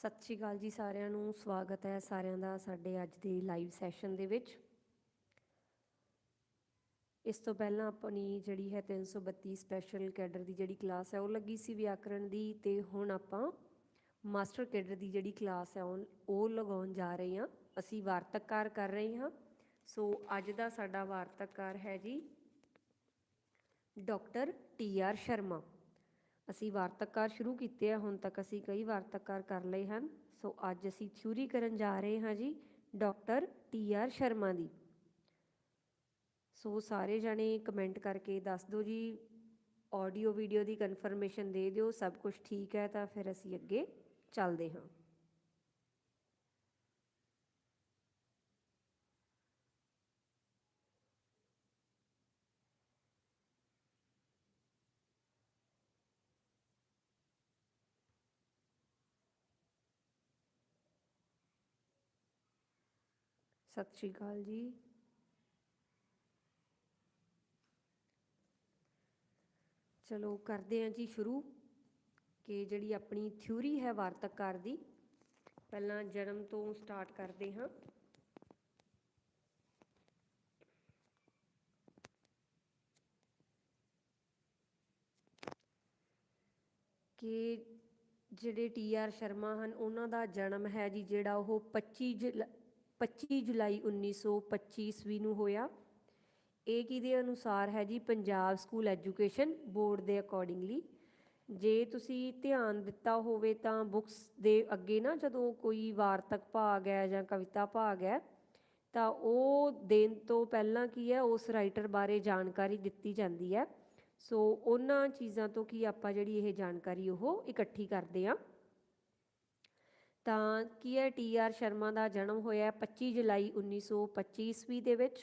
ਸਤਿ ਸ਼੍ਰੀ ਅਕਾਲ ਜੀ ਸਾਰਿਆਂ ਨੂੰ, ਸਵਾਗਤ ਹੈ ਸਾਰਿਆਂ ਦਾ ਸਾਡੇ ਅੱਜ ਦੇ ਲਾਈਵ ਸੈਸ਼ਨ ਦੇ ਵਿੱਚ। ਇਸ ਤੋਂ ਪਹਿਲਾਂ ਆਪਣੀ ਜਿਹੜੀ ਹੈ 332 ਸਪੈਸ਼ਲ ਕੈਡਰ ਦੀ ਜਿਹੜੀ ਕਲਾਸ ਹੈ ਉਹ ਲੱਗੀ ਸੀ ਵਿਆਕਰਣ ਦੀ ਤੇ ਹੁਣ ਆਪਾਂ ਮਾਸਟਰ ਕੈਡਰ ਦੀ ਜਿਹੜੀ ਕਲਾਸ ਹੈ ਉਹ ਉਹ ਲਗਾਉਣ ਜਾ ਰਹੇ ਹਾਂ। ਅਸੀਂ ਵਾਰਤਕਕਾਰ ਕਰ ਰਹੇ ਹਾਂ। ਸੋ ਅੱਜ ਦਾ ਸਾਡਾ ਵਾਰਤਕਕਾਰ ਹੈ ਜੀ ਡਾਕਟਰ ਟੀ ਆਰ ਸ਼ਰਮਾ। ਅਸੀਂ ਵਾਰਤਕਕਾਰ ਸ਼ੁਰੂ ਕੀਤੇ ਆ, ਹੁਣ ਤੱਕ ਅਸੀਂ ਕਈ ਵਾਰਤਕਕਾਰ ਕਰ ਲਏ ਹਨ। ਸੋ ਅੱਜ ਅਸੀਂ ਥਿਊਰੀ ਕਰਨ ਜਾ ਰਹੇ ਹਾਂ ਜੀ, ਡਾਕਟਰ ਟੀ ਆਰ ਸ਼ਰਮਾ ਦੀ। ਸੋ ਸਾਰੇ ਜਣੇ ਕਮੈਂਟ ਕਰਕੇ ਦੱਸ ਦਿਓ ਜੀ, ਆਡੀਓ ਵੀਡੀਓ ਦੀ ਕਨਫਰਮੇਸ਼ਨ ਦੇ ਦਿਓ, ਸਭ ਕੁਝ ਠੀਕ ਹੈ ਤਾਂ ਫਿਰ ਅਸੀਂ ਅੱਗੇ ਚੱਲਦੇ ਹਾਂ। ਸਤਿ ਸ਼੍ਰੀ ਅਕਾਲ ਜੀ। ਚਲੋ ਕਰਦੇ ਹਾਂ ਜੀ ਸ਼ੁਰੂ ਕਿ ਜਿਹੜੀ ਆਪਣੀ ਥਿਊਰੀ ਹੈ ਵਾਰਤਕਕਾਰ ਦੀ, ਪਹਿਲਾਂ ਜਨਮ ਤੋਂ ਸਟਾਰਟ ਕਰਦੇ ਹਾਂ। ਕਿ ਜਿਹੜੇ ਟੀ ਆਰ ਸ਼ਰਮਾ ਹਨ, ਉਹਨਾਂ ਦਾ ਜਨਮ ਹੈ ਜੀ ਜਿਹੜਾ ਉਹ 25 ਜੁਲਾ 25 ਜੁਲਾਈ 1925 ਈਸਵੀ ਨੂੰ ਹੋਇਆ। ਇਹ ਕਿਹਦੇ ਅਨੁਸਾਰ ਹੈ ਜੀ? ਪੰਜਾਬ ਸਕੂਲ ਐਜੂਕੇਸ਼ਨ ਬੋਰਡ ਦੇ ਅਕੋਰਡਿੰਗਲੀ ਜੇ ਤੁਸੀਂ ਧਿਆਨ ਦਿੱਤਾ ਹੋਵੇ ਤਾਂ ਬੁੱਕਸ ਦੇ ਅੱਗੇ ਨਾ ਜਦੋਂ ਕੋਈ ਵਾਰਤਕ ਭਾਗ ਹੈ ਜਾਂ ਕਵਿਤਾ ਭਾਗ ਹੈ, ਤਾਂ ਉਹ ਦੇਣ ਤੋਂ ਪਹਿਲਾਂ ਕੀ ਹੈ? ਉਸ ਰਾਈਟਰ ਬਾਰੇ ਜਾਣਕਾਰੀ ਦਿੱਤੀ ਜਾਂਦੀ ਹੈ। ਸੋ ਉਹਨਾਂ ਚੀਜ਼ਾਂ ਤੋਂ ਕੀ ਆਪਾਂ ਜਿਹੜੀ ਇਹ ਜਾਣਕਾਰੀ ਉਹ ਇਕੱਠੀ ਕਰਦੇ ਹਾਂ। ਤਾਂ ਕੀ ਹੈ ਟੀ ਆਰ ਸ਼ਰਮਾ ਦਾ ਜਨਮ ਹੋਇਆ 25 ਜੁਲਾਈ 1925 ਈਸਵੀ ਦੇ ਵਿੱਚ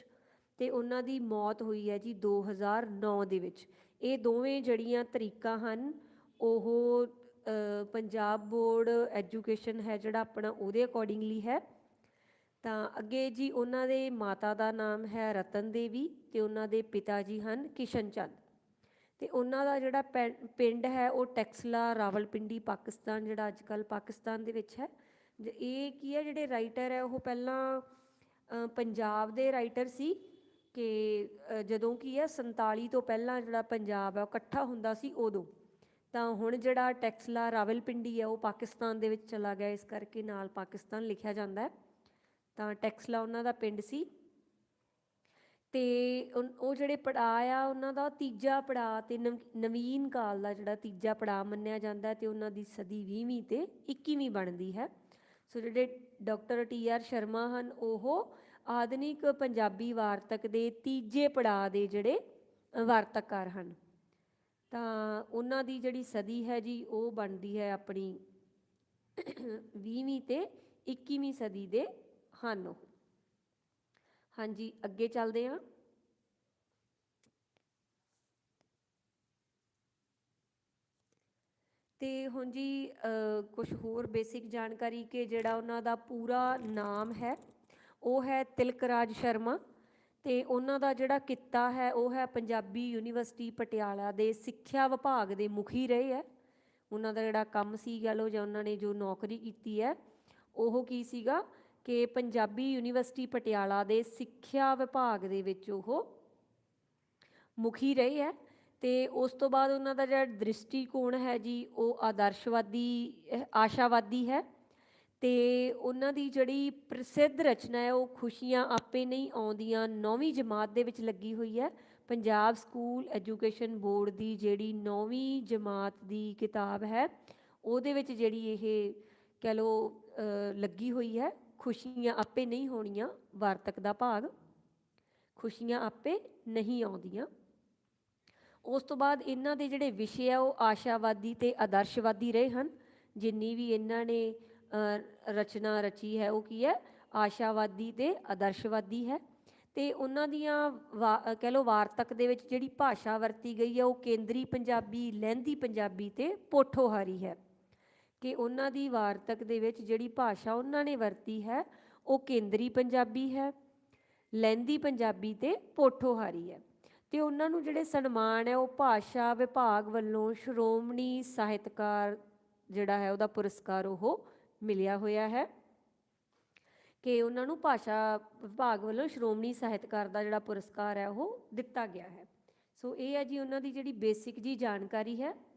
ਤੇ ਉਹਨਾਂ ਦੀ ਮੌਤ ਹੋਈ ਹੈ ਜੀ 2009 ਦੇ ਵਿੱਚ। ਇਹ ਦੋਵੇਂ ਜਿਹੜੀਆਂ ਤਰੀਕਾਂ ਹਨ, ਉਹ ਪੰਜਾਬ ਬੋਰਡ ਐਜੂਕੇਸ਼ਨ ਹੈ ਜਿਹੜਾ ਆਪਣਾ ਉਹਦੇ ਅਕੋਰਡਿੰਗਲੀ ਹੈ। ਤਾਂ ਅੱਗੇ ਜੀ ਉਹਨਾਂ ਦੇ ਮਾਤਾ ਦਾ ਨਾਮ ਹੈ ਰਤਨ ਦੇਵੀ ਤੇ ਉਹਨਾਂ ਦੇ ਪਿਤਾ ਜੀ ਹਨ ਕਿਸ਼ਨ ਚੰਦ ਤੇ ਉਹਨਾਂ ਦਾ ਜਿਹੜਾ ਪੈ- ਪਿੰਡ ਹੈ ਉਹ ਟੈਕਸਲਾ, ਰਾਵਲਪਿੰਡੀ, ਪਾਕਿਸਤਾਨ, ਜਿਹੜਾ ਅੱਜ ਕੱਲ ਪਾਕਿਸਤਾਨ ਦੇ ਵਿੱਚ ਹੈ। ਜ- ਇਹ ਕੀ ਹੈ, ਜਿਹੜੇ ਰਾਈਟਰ ਹੈ, ਉਹ ਪਹਿਲਾਂ ਪੰਜਾਬ ਦੇ ਰਾਈਟਰ ਸੀ ਕਿ ਜਦੋਂ ਕੀ ਹੈ 47 ਤੋਂ ਪਹਿਲਾਂ ਜਿਹੜਾ ਪੰਜਾਬ ਹੈ, ਉਹ ਇਕੱਠਾ ਹੁੰਦਾ ਸੀ ਉਦੋਂ। ਤਾਂ ਹੁਣ ਜਿਹੜਾ ਟੈਕਸਲਾ, ਰਾਵਲਪਿੰਡੀ ਹੈ, ਉਹ ਪਾਕਿਸਤਾਨ ਦੇ ਵਿੱਚ ਚਲਾ ਗਿਆ, ਇਸ ਕਰਕੇ ਨਾਲ ਪਾਕਿਸਤਾਨ ਲਿਖਿਆ ਜਾਂਦਾ ਹੈ। ਤਾਂ ਟੈਕਸਲਾ ਉਹਨਾਂ ਦਾ ਪਿੰਡ ਸੀ। ਤੇ ਉਨ- ਉਹ ਜਿਹੜੇ ਪੜਾਅ ਆ, ਉਹਨਾਂ ਦਾ ਤੀਜਾ ਪੜਾਅ ਤੇ ਨਵ- ਨਵੀਨ ਕਾਲ ਦਾ ਜਿਹੜਾ ਤੀਜਾ ਪੜਾਅ ਮੰਨਿਆ ਜਾਂਦਾ ਹੈ ਤੇ ਉਹਨਾਂ ਦੀ ਸਦੀ 20ਵੀਂ ਤੇ 21ਵੀਂ ਬਣਦੀ ਹੈ। ਸੋ ਜਿਹੜੇ ਡਾਕਟਰ ਟੀ ਆਰ ਸ਼ਰਮਾ ਹਨ, ਉਹ ਆਧੁਨਿਕ ਪੰਜਾਬੀ ਵਾਰਤਕ ਦੇ ਤੀਜੇ ਪੜਾਅ ਦੇ ਜਿਹੜੇ ਵਾਰਤਕਕਾਰ ਹਨ। ਤਾਂ ਉਹਨਾਂ ਦੀ ਜਿਹੜੀ ਸਦੀ ਹੈ ਜੀ, ਉਹ ਬਣਦੀ ਹੈ ਆਪਣੀ 20ਵੀਂ ਤੇ 21ਵੀਂ ਸਦੀ ਦੇ ਹਨ ਉਹ। ਹਾਂਜੀ, ਅੱਗੇ ਚੱਲਦੇ ਹਾਂ। ਤੇ ਹੁਣ ਜੀ ਕੁਝ ਹੋਰ ਬੇਸਿਕ ਜਾਣਕਾਰੀ ਕਿ ਜਿਹੜਾ ਉਹਨਾਂ ਦਾ ਪੂਰਾ ਨਾਮ ਹੈ, ਉਹ ਹੈ ਤਿਲਕਰਾਜ ਸ਼ਰਮਾ ਤੇ ਉਹਨਾਂ ਦਾ ਜਿਹੜਾ ਕਿੱਤਾ ਹੈ, ਉਹ ਹੈ ਪੰਜਾਬੀ ਯੂਨੀਵਰਸਿਟੀ ਪਟਿਆਲਾ ਦੇ ਸਿੱਖਿਆ ਵਿਭਾਗ ਦੇ ਮੁਖੀ ਰਹੇ ਹੈ। ਉਹਨਾਂ ਦਾ ਜਿਹੜਾ ਕੰਮ ਸੀ, ਕਹ ਲਓ, ਜਾਂ ਉਹਨਾਂ ਨੇ ਜੋ ਨੌਕਰੀ ਕੀਤੀ ਹੈ, ਉਹ ਕੀ ਸੀਗਾ? ਕਿ ਪੰਜਾਬੀ ਯੂਨੀਵਰਸਿਟੀ ਪਟਿਆਲਾ ਦੇ ਸਿੱਖਿਆ ਵਿਭਾਗ ਦੇ ਵਿੱਚ ਉਹ ਮੁਖੀ ਰਹੇ ਹੈ ਤੇ ਉਸ ਤੋਂ ਬਾਅਦ ਉਹਨਾਂ ਦਾ ਜਿਹੜਾ ਦ੍ਰਿਸ਼ਟੀਕੋਣ ਹੈ ਜੀ, ਉਹ ਆਦਰਸ਼ਵਾਦੀ ਆਸ਼ਾਵਾਦੀ ਹੈ ਤੇ ਉਹਨਾਂ ਦੀ ਜਿਹੜੀ ਪ੍ਰਸਿੱਧ ਰਚਨਾ ਹੈ, ਉਹ ਖੁਸ਼ੀਆਂ ਆਪੇ ਨਹੀਂ ਆਉਂਦੀਆਂ, ਨੌਵੀਂ ਜਮਾਤ ਦੇ ਵਿੱਚ ਲੱਗੀ ਹੋਈ ਹੈ। ਪੰਜਾਬ ਸਕੂਲ ਐਜੂਕੇਸ਼ਨ ਬੋਰਡ ਦੀ ਜਿਹੜੀ ਨੌਵੀਂ ਜਮਾਤ ਦੀ ਕਿਤਾਬ ਹੈ, ਉਹਦੇ ਵਿੱਚ ਜਿਹੜੀ ਇਹ ਕਹਿ ਲਓ ਲੱਗੀ ਹੋਈ ਹੈ। ਖੁਸ਼ੀਆਂ ਆਪੇ ਨਹੀਂ ਹੋਣੀਆਂ, ਵਾਰਤਕ ਦਾ ਭਾਗ। ਖੁਸ਼ੀਆਂ ਆਪੇ ਨਹੀਂ ਆਉਂਦੀਆਂ। ਉਸ ਤੋਂ ਬਾਅਦ ਇਹਨਾਂ ਦੇ ਜਿਹੜੇ ਵਿਸ਼ੇ ਆ, ਉਹ ਆਸ਼ਾਵਾਦੀ ਤੇ ਆਦਰਸ਼ਵਾਦੀ ਰਹੇ ਹਨ। ਜਿੰਨੀ ਵੀ ਇਹਨਾਂ ਨੇ ਰਚਨਾ ਰਚੀ ਹੈ, ਉਹ ਕੀ ਹੈ? ਆਸ਼ਾਵਾਦੀ ਤੇ ਆਦਰਸ਼ਵਾਦੀ ਹੈ। ਤੇ ਉਹਨਾਂ ਦੀਆਂ ਵਾ- ਕਹਿ ਲਓ ਵਾਰਤਕ ਦੇ ਵਿੱਚ ਜਿਹੜੀ ਭਾਸ਼ਾ ਵਰਤੀ ਗਈ ਹੈ, ਉਹ ਕੇਂਦਰੀ ਪੰਜਾਬੀ, ਲਹਿੰਦੀ ਪੰਜਾਬੀ ਤੇ ਪੋਠੋਹਾਰੀ ਹੈ। ਕਿ ਉਹਨਾਂ ਦੀ ਵਾਰਤਕ ਦੇ ਵਿੱਚ ਜਿਹੜੀ ਭਾਸ਼ਾ ਉਹਨਾਂ ਨੇ ਵਰਤੀ ਹੈ, ਉਹ ਕੇਂਦਰੀ ਪੰਜਾਬੀ ਹੈ, ਲਹਿੰਦੀ ਪੰਜਾਬੀ ਤੇ ਪੋਠੋਹਾਰੀ ਹੈ। ਤੇ ਉਹਨਾਂ ਨੂੰ ਜਿਹੜੇ ਸਨਮਾਨ ਹੈ, ਉਹ ਭਾਸ਼ਾ ਵਿਭਾਗ ਵੱਲੋਂ ਸ਼੍ਰੋਮਣੀ ਸਾਹਿਤਕਾਰ ਜਿਹੜਾ ਹੈ, ਉਹਦਾ ਪੁਰਸਕਾਰ ਉਹ ਮਿਲਿਆ ਹੋਇਆ ਹੈ। ਕਿ ਉਹਨਾਂ ਨੂੰ ਭਾਸ਼ਾ ਵਿਭਾਗ ਵੱਲੋਂ ਸ਼੍ਰੋਮਣੀ ਸਾਹਿਤਕਾਰ ਦਾ ਜਿਹੜਾ ਪੁਰਸਕਾਰ ਹੈ, ਉਹ ਦਿੱਤਾ ਗਿਆ ਹੈ। ਸੋ ਇਹ ਹੈ ਜੀ ਉਹਨਾਂ ਦੀ ਜਿਹੜੀ ਬੇਸਿਕ ਜੀ ਜਾਣਕਾਰੀ ਹੈ।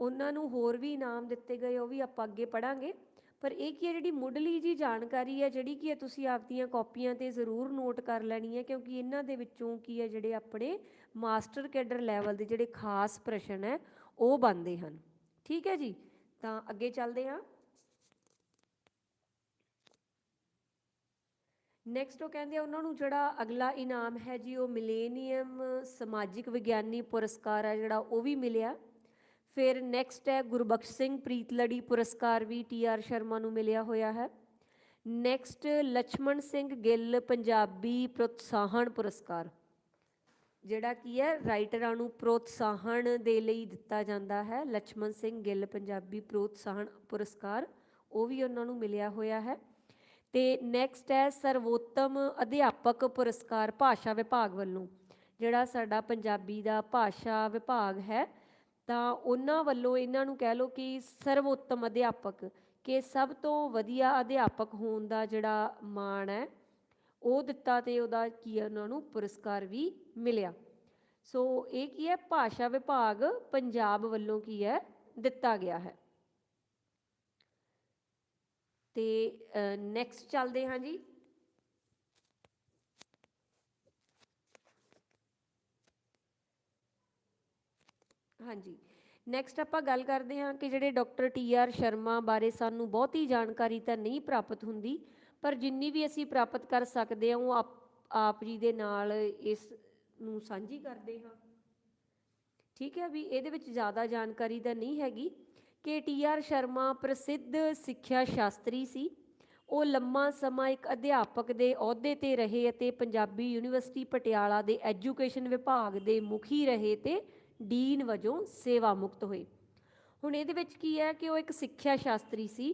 ਉਹਨਾਂ ਨੂੰ ਹੋਰ ਵੀ ਇਨਾਮ ਦਿੱਤੇ ਗਏ, ਉਹ ਵੀ ਆਪਾਂ ਅੱਗੇ ਪੜਾਂਗੇ ਪਰ ਇਹ ਕੀ ਹੈ, ਜਿਹੜੀ ਮੁੱਢਲੀ ਜੀ ਜਾਣਕਾਰੀ ਹੈ, ਜਿਹੜੀ ਕੀ ਹੈ, ਤੁਸੀਂ ਆਪਦੀਆਂ ਕਾਪੀਆਂ ਤੇ ਜ਼ਰੂਰ ਨੋਟ ਕਰ ਲੈਣੀ ਹੈ, ਕਿਉਂਕਿ ਇਹਨਾਂ ਦੇ ਵਿੱਚੋਂ ਕੀ ਹੈ, ਜਿਹੜੇ ਆਪਣੇ ਮਾਸਟਰ ਕੈਡਰ ਲੈਵਲ ਦੇ ਜਿਹੜੇ ਖਾਸ ਪ੍ਰਸ਼ਨ ਹੈ, ਉਹ ਬਣਦੇ ਹਨ। ਠੀਕ ਹੈ ਜੀ? ਤਾਂ ਅੱਗੇ ਚੱਲਦੇ ਹਾਂ। ਨੈਕਸਟ ਉਹ ਕਹਿੰਦੇ ਆ, ਉਹਨਾਂ ਨੂੰ ਜਿਹੜਾ ਅਗਲਾ ਇਨਾਮ ਹੈ ਜੀ, ਉਹ ਮਿਲੇਨੀਅਮ ਸਮਾਜਿਕ ਵਿਗਿਆਨੀ ਪੁਰਸਕਾਰ ਹੈ ਜਿਹੜਾ, ਉਹ ਵੀ ਮਿਲਿਆ। ਫਿਰ ਨੈਕਸਟ ਹੈ ਗੁਰਬਖਸ਼ ਸਿੰਘ ਪ੍ਰੀਤ ਲੜੀ ਪੁਰਸਕਾਰ ਵੀ ਟੀ ਆਰ ਸ਼ਰਮਾ ਨੂੰ ਮਿਲਿਆ ਹੋਇਆ ਹੈ। ਨੈਕਸਟ ਲక్ష్మణ ਸਿੰਘ ਗਿੱਲ ਪੰਜਾਬੀ ਪ੍ਰੋਤਸਾਹਨ ਪੁਰਸਕਾਰ, ਜਿਹੜਾ ਕੀ ਹੈ ਰਾਈਟਰਾਂ ਨੂੰ ਪ੍ਰੋਤਸਾਹਨ ਦੇ ਲਈ ਦਿੱਤਾ ਜਾਂਦਾ ਹੈ। ਲక్ష్మణ ਸਿੰਘ ਗਿੱਲ ਪੰਜਾਬੀ ਪ੍ਰੋਤਸਾਹਨ ਪੁਰਸਕਾਰ, ਉਹ ਵੀ ਉਹਨਾਂ ਨੂੰ ਮਿਲਿਆ ਹੋਇਆ ਹੈ। ਤੇ ਨੈਕਸਟ ਹੈ ਸਰਵੋਤਮ ਅਧਿਆਪਕ ਪੁਰਸਕਾਰ ਭਾਸ਼ਾ ਵਿਭਾਗ ਵੱਲੋਂ, ਜਿਹੜਾ ਸਾਡਾ ਪੰਜਾਬੀ ਦਾ ਭਾਸ਼ਾ ਵਿਭਾਗ ਹੈ ਤਾਂ ਉਹਨਾਂ ਵੱਲੋਂ ਇਹਨਾਂ ਨੂੰ ਕਹਿ ਲਓ ਕਿ ਸਰਵੋਤਮ ਅਧਿਆਪਕ, ਕਿ ਸਭ ਤੋਂ ਵਧੀਆ ਅਧਿਆਪਕ ਹੋਣ ਦਾ ਜਿਹੜਾ ਮਾਣ ਹੈ, ਉਹ ਦਿੱਤਾ ਤੇ ਉਹਦਾ ਕੀ ਹੈ, ਉਹਨਾਂ ਨੂੰ ਪੁਰਸਕਾਰ ਵੀ ਮਿਲਿਆ। ਸੋ ਇਹ ਕੀ ਹੈ, ਭਾਸ਼ਾ ਵਿਭਾਗ ਪੰਜਾਬ ਵੱਲੋਂ ਕੀ ਹੈ, ਦਿੱਤਾ ਗਿਆ ਹੈ। ਤੇ ਨੈਕਸਟ ਚੱਲਦੇ ਹਾਂ ਜੀ। ਹਾਂਜੀ। ਨੈਕਸਟ ਆਪਾਂ ਗੱਲ ਕਰਦੇ ਹਾਂ ਕਿ ਜਿਹੜੇ ਡਾਕਟਰ ਟੀ ਆਰ ਸ਼ਰਮਾ ਬਾਰੇ ਸਾਨੂੰ ਬਹੁਤੀ ਜਾਣਕਾਰੀ ਤਾਂ ਨਹੀਂ ਪ੍ਰਾਪਤ ਹੁੰਦੀ, ਪਰ ਜਿੰਨੀ ਵੀ ਅਸੀਂ ਪ੍ਰਾਪਤ ਕਰ ਸਕਦੇ ਹਾਂ, ਉਹ ਆਪ ਆਪ ਜੀ ਦੇ ਨਾਲ ਇਸ ਨੂੰ ਸਾਂਝੀ ਕਰਦੇ ਹਾਂ। ਠੀਕ ਹੈ ਵੀ ਇਹਦੇ ਵਿੱਚ ਜ਼ਿਆਦਾ ਜਾਣਕਾਰੀ ਤਾਂ ਨਹੀਂ ਹੈਗੀ ਕਿ ਟੀ ਆਰ ਸ਼ਰਮਾ ਪ੍ਰਸਿੱਧ ਸਿੱਖਿਆ ਸ਼ਾਸਤਰੀ ਸੀ। ਉਹ ਲੰਮਾ ਸਮਾਂ ਇੱਕ ਅਧਿਆਪਕ ਦੇ ਅਹੁਦੇ ਤੇ ਰਹੇ ਅਤੇ ਪੰਜਾਬੀ ਯੂਨੀਵਰਸਿਟੀ ਪਟਿਆਲਾ ਦੇ ਐਜੂਕੇਸ਼ਨ ਵਿਭਾਗ ਦੇ ਮੁਖੀ ਰਹੇ ਤੇ ਡੀਨ ਵਜੋਂ ਸੇਵਾ ਮੁਕਤ ਹੋਏ ਹੁਣ ਇਹਦੇ ਵਿੱਚ ਕੀ ਹੈ ਕਿ ਉਹ ਇੱਕ ਸਿੱਖਿਆ ਸ਼ਾਸਤਰੀ ਸੀ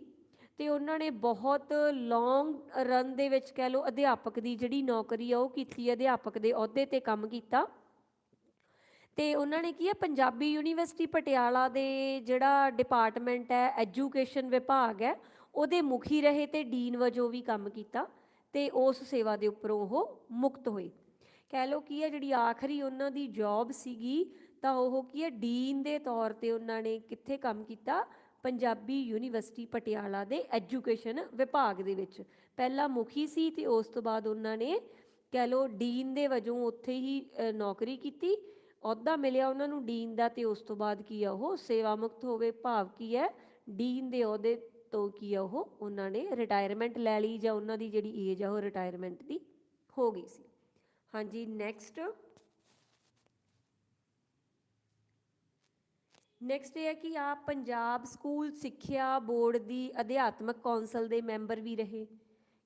ਤੇ ਉਹਨਾਂ ਨੇ ਬਹੁਤ ਲੌਂਗ ਰਨ ਦੇ ਵਿੱਚ ਕਹਿ ਲਓ ਅਧਿਆਪਕ ਦੀ ਜਿਹੜੀ ਨੌਕਰੀ ਆ ਉਹ ਕੀਤੀ, ਅਧਿਆਪਕ ਦੇ ਅਹੁਦੇ ਤੇ ਕੰਮ ਕੀਤਾ। ਤੇ ਉਹਨਾਂ ਨੇ ਕੀ ਹੈ ਪੰਜਾਬੀ ਯੂਨੀਵਰਸਿਟੀ ਪਟਿਆਲਾ ਦੇ ਜਿਹੜਾ ਡਿਪਾਰਟਮੈਂਟ ਹੈ ਐਜੂਕੇਸ਼ਨ ਵਿਭਾਗ ਹੈ, ਉਹਦੇ ਮੁਖੀ ਰਹੇ ਤੇ ਡੀਨ ਵਜੋਂ ਵੀ ਕੰਮ ਕੀਤਾ ਤੇ ਉਸ ਸੇਵਾ ਦੇ ਉੱਪਰੋਂ ਉਹ ਮੁਕਤ ਹੋਏ। ਕਹਿ ਲਓ ਕੀ ਹੈ ਜਿਹੜੀ ਆਖਰੀ ਉਹਨਾਂ ਦੀ ਜੌਬ ਸੀਗੀ ਤਾਂ ਉਹ ਕੀ ਹੈ ਡੀਨ ਦੇ ਤੌਰ ਤੇ ਉਹਨਾਂ ਨੇ ਕਿੱਥੇ ਕੰਮ ਕੀਤਾ? ਪੰਜਾਬੀ ਯੂਨੀਵਰਸਿਟੀ ਪਟਿਆਲਾ ਦੇ ਐਜੂਕੇਸ਼ਨ ਵਿਭਾਗ ਦੇ ਵਿੱਚ। ਪਹਿਲਾ ਮੁਖੀ ਸੀ ਤੇ ਉਸ ਤੋਂ ਬਾਅਦ ਉਹਨਾਂ ਨੇ ਕਹਿ ਲਓ ਡੀਨ ਦੇ ਵਜੋਂ ਉੱਥੇ ਹੀ ਨੌਕਰੀ ਕੀਤੀ। ਅਹੁਦਾ ਮਿਲਿਆ ਉਹਨਾਂ ਨੂੰ ਡੀਨ ਦਾ ਤੇ ਉਸ ਤੋਂ ਬਾਅਦ ਕੀ ਆ ਉਹ? ਸੇਵਾ ਮੁਕਤ ਹੋਵੇ ਭਾਵ ਕੀ ਹੈ ਡੀਨ ਦੇ ਅਹੁਦੇ ਤੋਂ ਕੀ ਆ ਉਹ? ਉਹਨਾਂ ਨੇ ਰਿਟਾਇਰਮੈਂਟ ਲੈ ਲਈ ਜਾਂ ਉਹਨਾਂ ਦੀ ਜਿਹੜੀ ਏਜ ਆ ਉਹ ਰਿਟਾਇਰਮੈਂਟ ਦੀ ਹੋ ਗਈ ਸੀ। ਹਾਂਜੀ ਨੈਕਸਟ ਨੈਕਸਟ ਇਹ ਹੈ ਕਿ ਆਪ ਪੰਜਾਬ ਸਕੂਲ ਸਿੱਖਿਆ ਬੋਰਡ ਦੀ ਅਧਿਆਤਮਕ ਕੌਂਸਲ ਦੇ ਮੈਂਬਰ ਵੀ ਰਹੇ।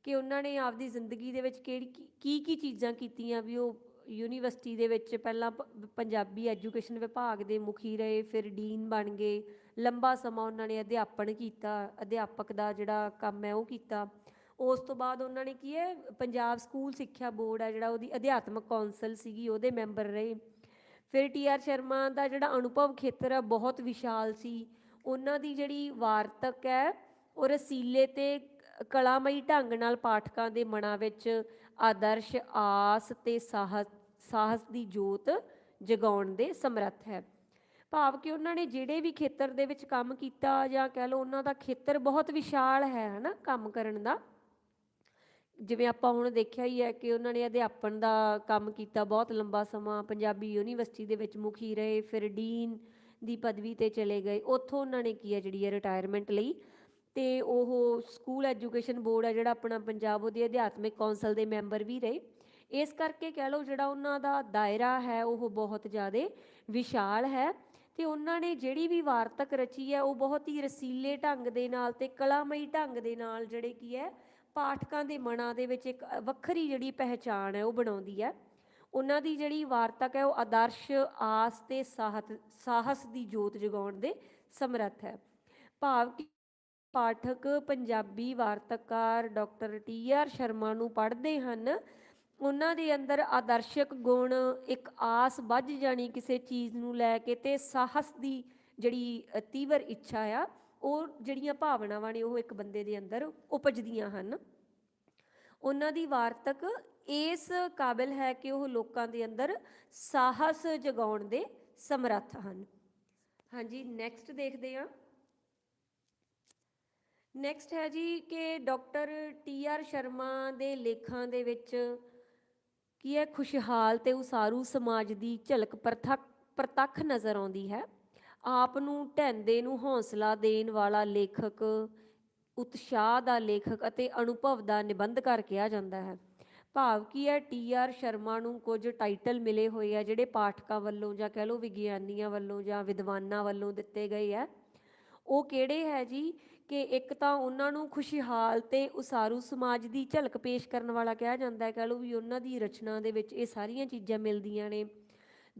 ਕਿ ਉਹਨਾਂ ਨੇ ਆਪਦੀ ਜ਼ਿੰਦਗੀ ਦੇ ਵਿੱਚ ਕਿਹੜੀ ਕੀ ਕੀ ਚੀਜ਼ਾਂ ਕੀਤੀਆਂ ਵੀ ਉਹ ਯੂਨੀਵਰਸਿਟੀ ਦੇ ਵਿੱਚ ਪਹਿਲਾਂ ਪ- ਪੰਜਾਬੀ ਐਜੂਕੇਸ਼ਨ ਵਿਭਾਗ ਦੇ ਮੁਖੀ ਰਹੇ, ਫਿਰ ਡੀਨ ਬਣ ਗਏ। ਲੰਬਾ ਸਮਾਂ ਉਹਨਾਂ ਨੇ ਅਧਿਆਪਨ ਕੀਤਾ, ਅਧਿਆਪਕ ਦਾ ਜਿਹੜਾ ਕੰਮ ਹੈ ਉਹ ਕੀਤਾ। ਉਸ ਤੋਂ ਬਾਅਦ ਉਹਨਾਂ ਨੇ ਕੀ ਹੈ, ਪੰਜਾਬ ਸਕੂਲ ਸਿੱਖਿਆ ਬੋਰਡ ਹੈ ਜਿਹੜਾ ਉਹਦੀ ਅਧਿਆਤਮਕ ਕੌਂਸਲ ਸੀਗੀ, ਉਹਦੇ ਮੈਂਬਰ ਰਹੇ। ਫਿਰ ਟੀ ਆਰ ਸ਼ਰਮਾ ਦਾ ਜਿਹੜਾ ਅਨੁਭਵ ਖੇਤਰ ਹੈ ਬਹੁਤ ਵਿਸ਼ਾਲ ਸੀ। ਉਹਨਾਂ ਦੀ ਜਿਹੜੀ ਵਾਰਤਕ ਹੈ, ਉਹ ਰਸੀਲੇ ਤੇ ਕਲਾਮਈ ਢੰਗ ਨਾਲ ਪਾਠਕਾਂ ਦੇ ਮਨਾਂ ਵਿੱਚ ਆਦਰਸ਼ ਆਸ ਤੇ ਸਾਹਸ ਸਾਹਸ ਦੀ ਜੋਤ ਜਗਾਉਣ ਦੇ ਸਮਰੱਥ ਹੈ। ਭਾਵ ਕਿ ਉਹਨਾਂ ਨੇ ਜਿਹੜੇ ਵੀ ਖੇਤਰ ਦੇ ਵਿੱਚ ਕੰਮ ਕੀਤਾ ਜਾਂ ਕਹਿ ਲਓ ਉਹਨਾਂ ਦਾ ਖੇਤਰ ਬਹੁਤ ਵਿਸ਼ਾਲ ਹੈ, ਹਨਾ, ਕੰਮ ਕਰਨ ਦਾ। ਜਿਵੇਂ ਆਪਾਂ ਹੁਣ ਦੇਖਿਆ ਹੀ ਹੈ ਕਿ ਉਹਨਾਂ ਨੇ ਅਧਿਆਪਨ ਦਾ ਕੰਮ ਕੀਤਾ ਬਹੁਤ ਲੰਬਾ ਸਮਾਂ, ਪੰਜਾਬੀ ਯੂਨੀਵਰਸਿਟੀ ਦੇ ਵਿੱਚ ਮੁਖੀ ਰਹੇ, ਫਿਰ ਡੀਨ ਦੀ ਪਦਵੀ ਤੇ ਚਲੇ ਗਏ। ਉੱਥੋਂ ਉਹਨਾਂ ਨੇ ਕੀ ਹੈ ਜਿਹੜੀ ਹੈ ਰਿਟਾਇਰਮੈਂਟ ਲਈ ਤੇ ਉਹ ਸਕੂਲ ਐਜੂਕੇਸ਼ਨ ਬੋਰਡ ਹੈ ਜਿਹੜਾ ਆਪਣਾ ਪੰਜਾਬ ਉਹਦੇ ਅਧਿਆਤਮਿਕ ਕੌਂਸਲ ਦੇ ਮੈਂਬਰ ਵੀ ਰਹੇ। ਇਸ ਕਰਕੇ ਕਹਿ ਲਓ ਜਿਹੜਾ ਉਹਨਾਂ ਦਾ ਦਾਇਰਾ ਹੈ ਉਹ ਬਹੁਤ ਜ਼ਿਆਦਾ ਵਿਸ਼ਾਲ ਹੈ ਤੇ ਉਹਨਾਂ ਨੇ ਜਿਹੜੀ ਵੀ ਵਾਰਤਕ ਰਚੀ ਹੈ ਉਹ ਬਹੁਤ ਹੀ ਰਸੀਲੇ ਢੰਗ ਦੇ ਨਾਲ ਤੇ ਕਲਾਮਈ ਢੰਗ ਦੇ ਨਾਲ ਜਿਹੜੇ ਕੀ ਹੈ ਪਾਠਕਾਂ ਦੇ ਮਨਾਂ ਦੇ ਵਿੱਚ ਇੱਕ ਵੱਖਰੀ ਜਿਹੜੀ ਪਹਿਚਾਣ ਹੈ, ਉਹ ਬਣਾਉਂਦੀ ਹੈ। ਉਹਨਾਂ ਦੀ ਜਿਹੜੀ ਵਾਰਤਕ ਹੈ, ਉਹ ਆਦਰਸ਼ ਆਸ ਤੇ ਸਾਹਤ, ਸਾਹਸ ਦੀ ਜੋਤ ਜਗਾਉਣ ਦੇ ਸਮਰੱਥ ਹੈ। ਭਾਵ ਕਿ ਪਾਠਕ, ਪੰਜਾਬੀ ਵਾਰਤਕਾਰ ਡਾਕਟਰ ਟੀ ਆਰ ਸ਼ਰਮਾ ਨੂੰ ਪੜ੍ਹਦੇ ਹਨ, ਉਹਨਾਂ ਦੇ ਅੰਦਰ ਆਦਰਸ਼ਕ ਗੁਣ, ਇੱਕ ਆਸ ਵੱਝ ਜਾਣੀ ਕਿਸੇ ਚੀਜ਼ ਨੂੰ ਲੈ ਕੇ ਤੇ ਸਾਹਸ ਦੀ ਜਿਹੜੀ ਤੀਵਰ ਇੱਛਾ ਆ ਉਹ ਜਿਹੜੀਆਂ ਭਾਵਨਾਵਾਂ ਨੇ ਉਹ ਇੱਕ ਬੰਦੇ ਦੇ ਅੰਦਰ ਉਪਜਦੀਆਂ ਹਨ। ਉਹਨਾਂ ਦੀ ਵਾਰਤਕ ਇਸ ਕਾਬਿਲ ਹੈ ਕਿ ਉਹ ਲੋਕਾਂ ਦੇ ਅੰਦਰ ਸਾਹਸ ਜਗਾਉਣ ਦੇ ਸਮਰੱਥ ਹਨ। ਹਾਂਜੀ ਨੈਕਸਟ ਦੇਖਦੇ ਹਾਂ। ਨੈਕਸਟ ਹੈ ਜੀ ਕਿ ਡਾਕਟਰ ਟੀ ਆਰ ਸ਼ਰਮਾ ਦੇ ਲੇਖਾਂ ਦੇ ਵਿੱਚ ਕੀ ਹੈ? ਖੁਸ਼ਹਾਲ ਤੇ ਉਸਾਰੂ ਸਮਾਜ ਦੀ ਝਲਕ ਪ੍ਰਤੱਖ ਪ੍ਰਤੱਖ ਨਜ਼ਰ ਆਉਂਦੀ ਹੈ। ਆਪ ਨੂੰ ਢੈਂਦੇ ਨੂੰ ਹੌਸਲਾ ਦੇਣ ਵਾਲਾ ਲੇਖਕ, ਉਤਸ਼ਾਹ ਦਾ ਲੇਖਕ ਅਤੇ ਅਨੁਭਵ ਦਾ ਨਿਬੰਧਕਾਰ ਕਿਹਾ ਜਾਂਦਾ ਹੈ। ਭਾਵ ਕੀ ਹੈ, ਟੀ ਆਰ ਸ਼ਰਮਾ ਨੂੰ ਕੁਝ ਟਾਈਟਲ ਮਿਲੇ ਹੋਏ ਆ ਜਿਹੜੇ ਪਾਠਕਾਂ ਵੱਲੋਂ ਜਾਂ ਕਹਿ ਲਓ ਵਿਗਿਆਨੀਆਂ ਵੱਲੋਂ ਜਾਂ ਵਿਦਵਾਨਾਂ ਵੱਲੋਂ ਦਿੱਤੇ ਗਏ ਆ। ਉਹ ਕਿਹੜੇ ਹੈ ਜੀ? ਕਿ ਇੱਕ ਤਾਂ ਉਹਨਾਂ ਨੂੰ ਖੁਸ਼ਹਾਲ ਤੇ ਉਸਾਰੂ ਸਮਾਜ ਦੀ ਝਲਕ ਪੇਸ਼ ਕਰਨ ਵਾਲਾ ਕਿਹਾ ਜਾਂਦਾ ਹੈ। ਕਹ ਲਓ ਵੀ ਉਹਨਾਂ ਦੀ ਰਚਨਾ ਦੇ ਵਿੱਚ ਇਹ ਸਾਰੀਆਂ ਚੀਜ਼ਾਂ ਮਿਲਦੀਆਂ ਨੇ।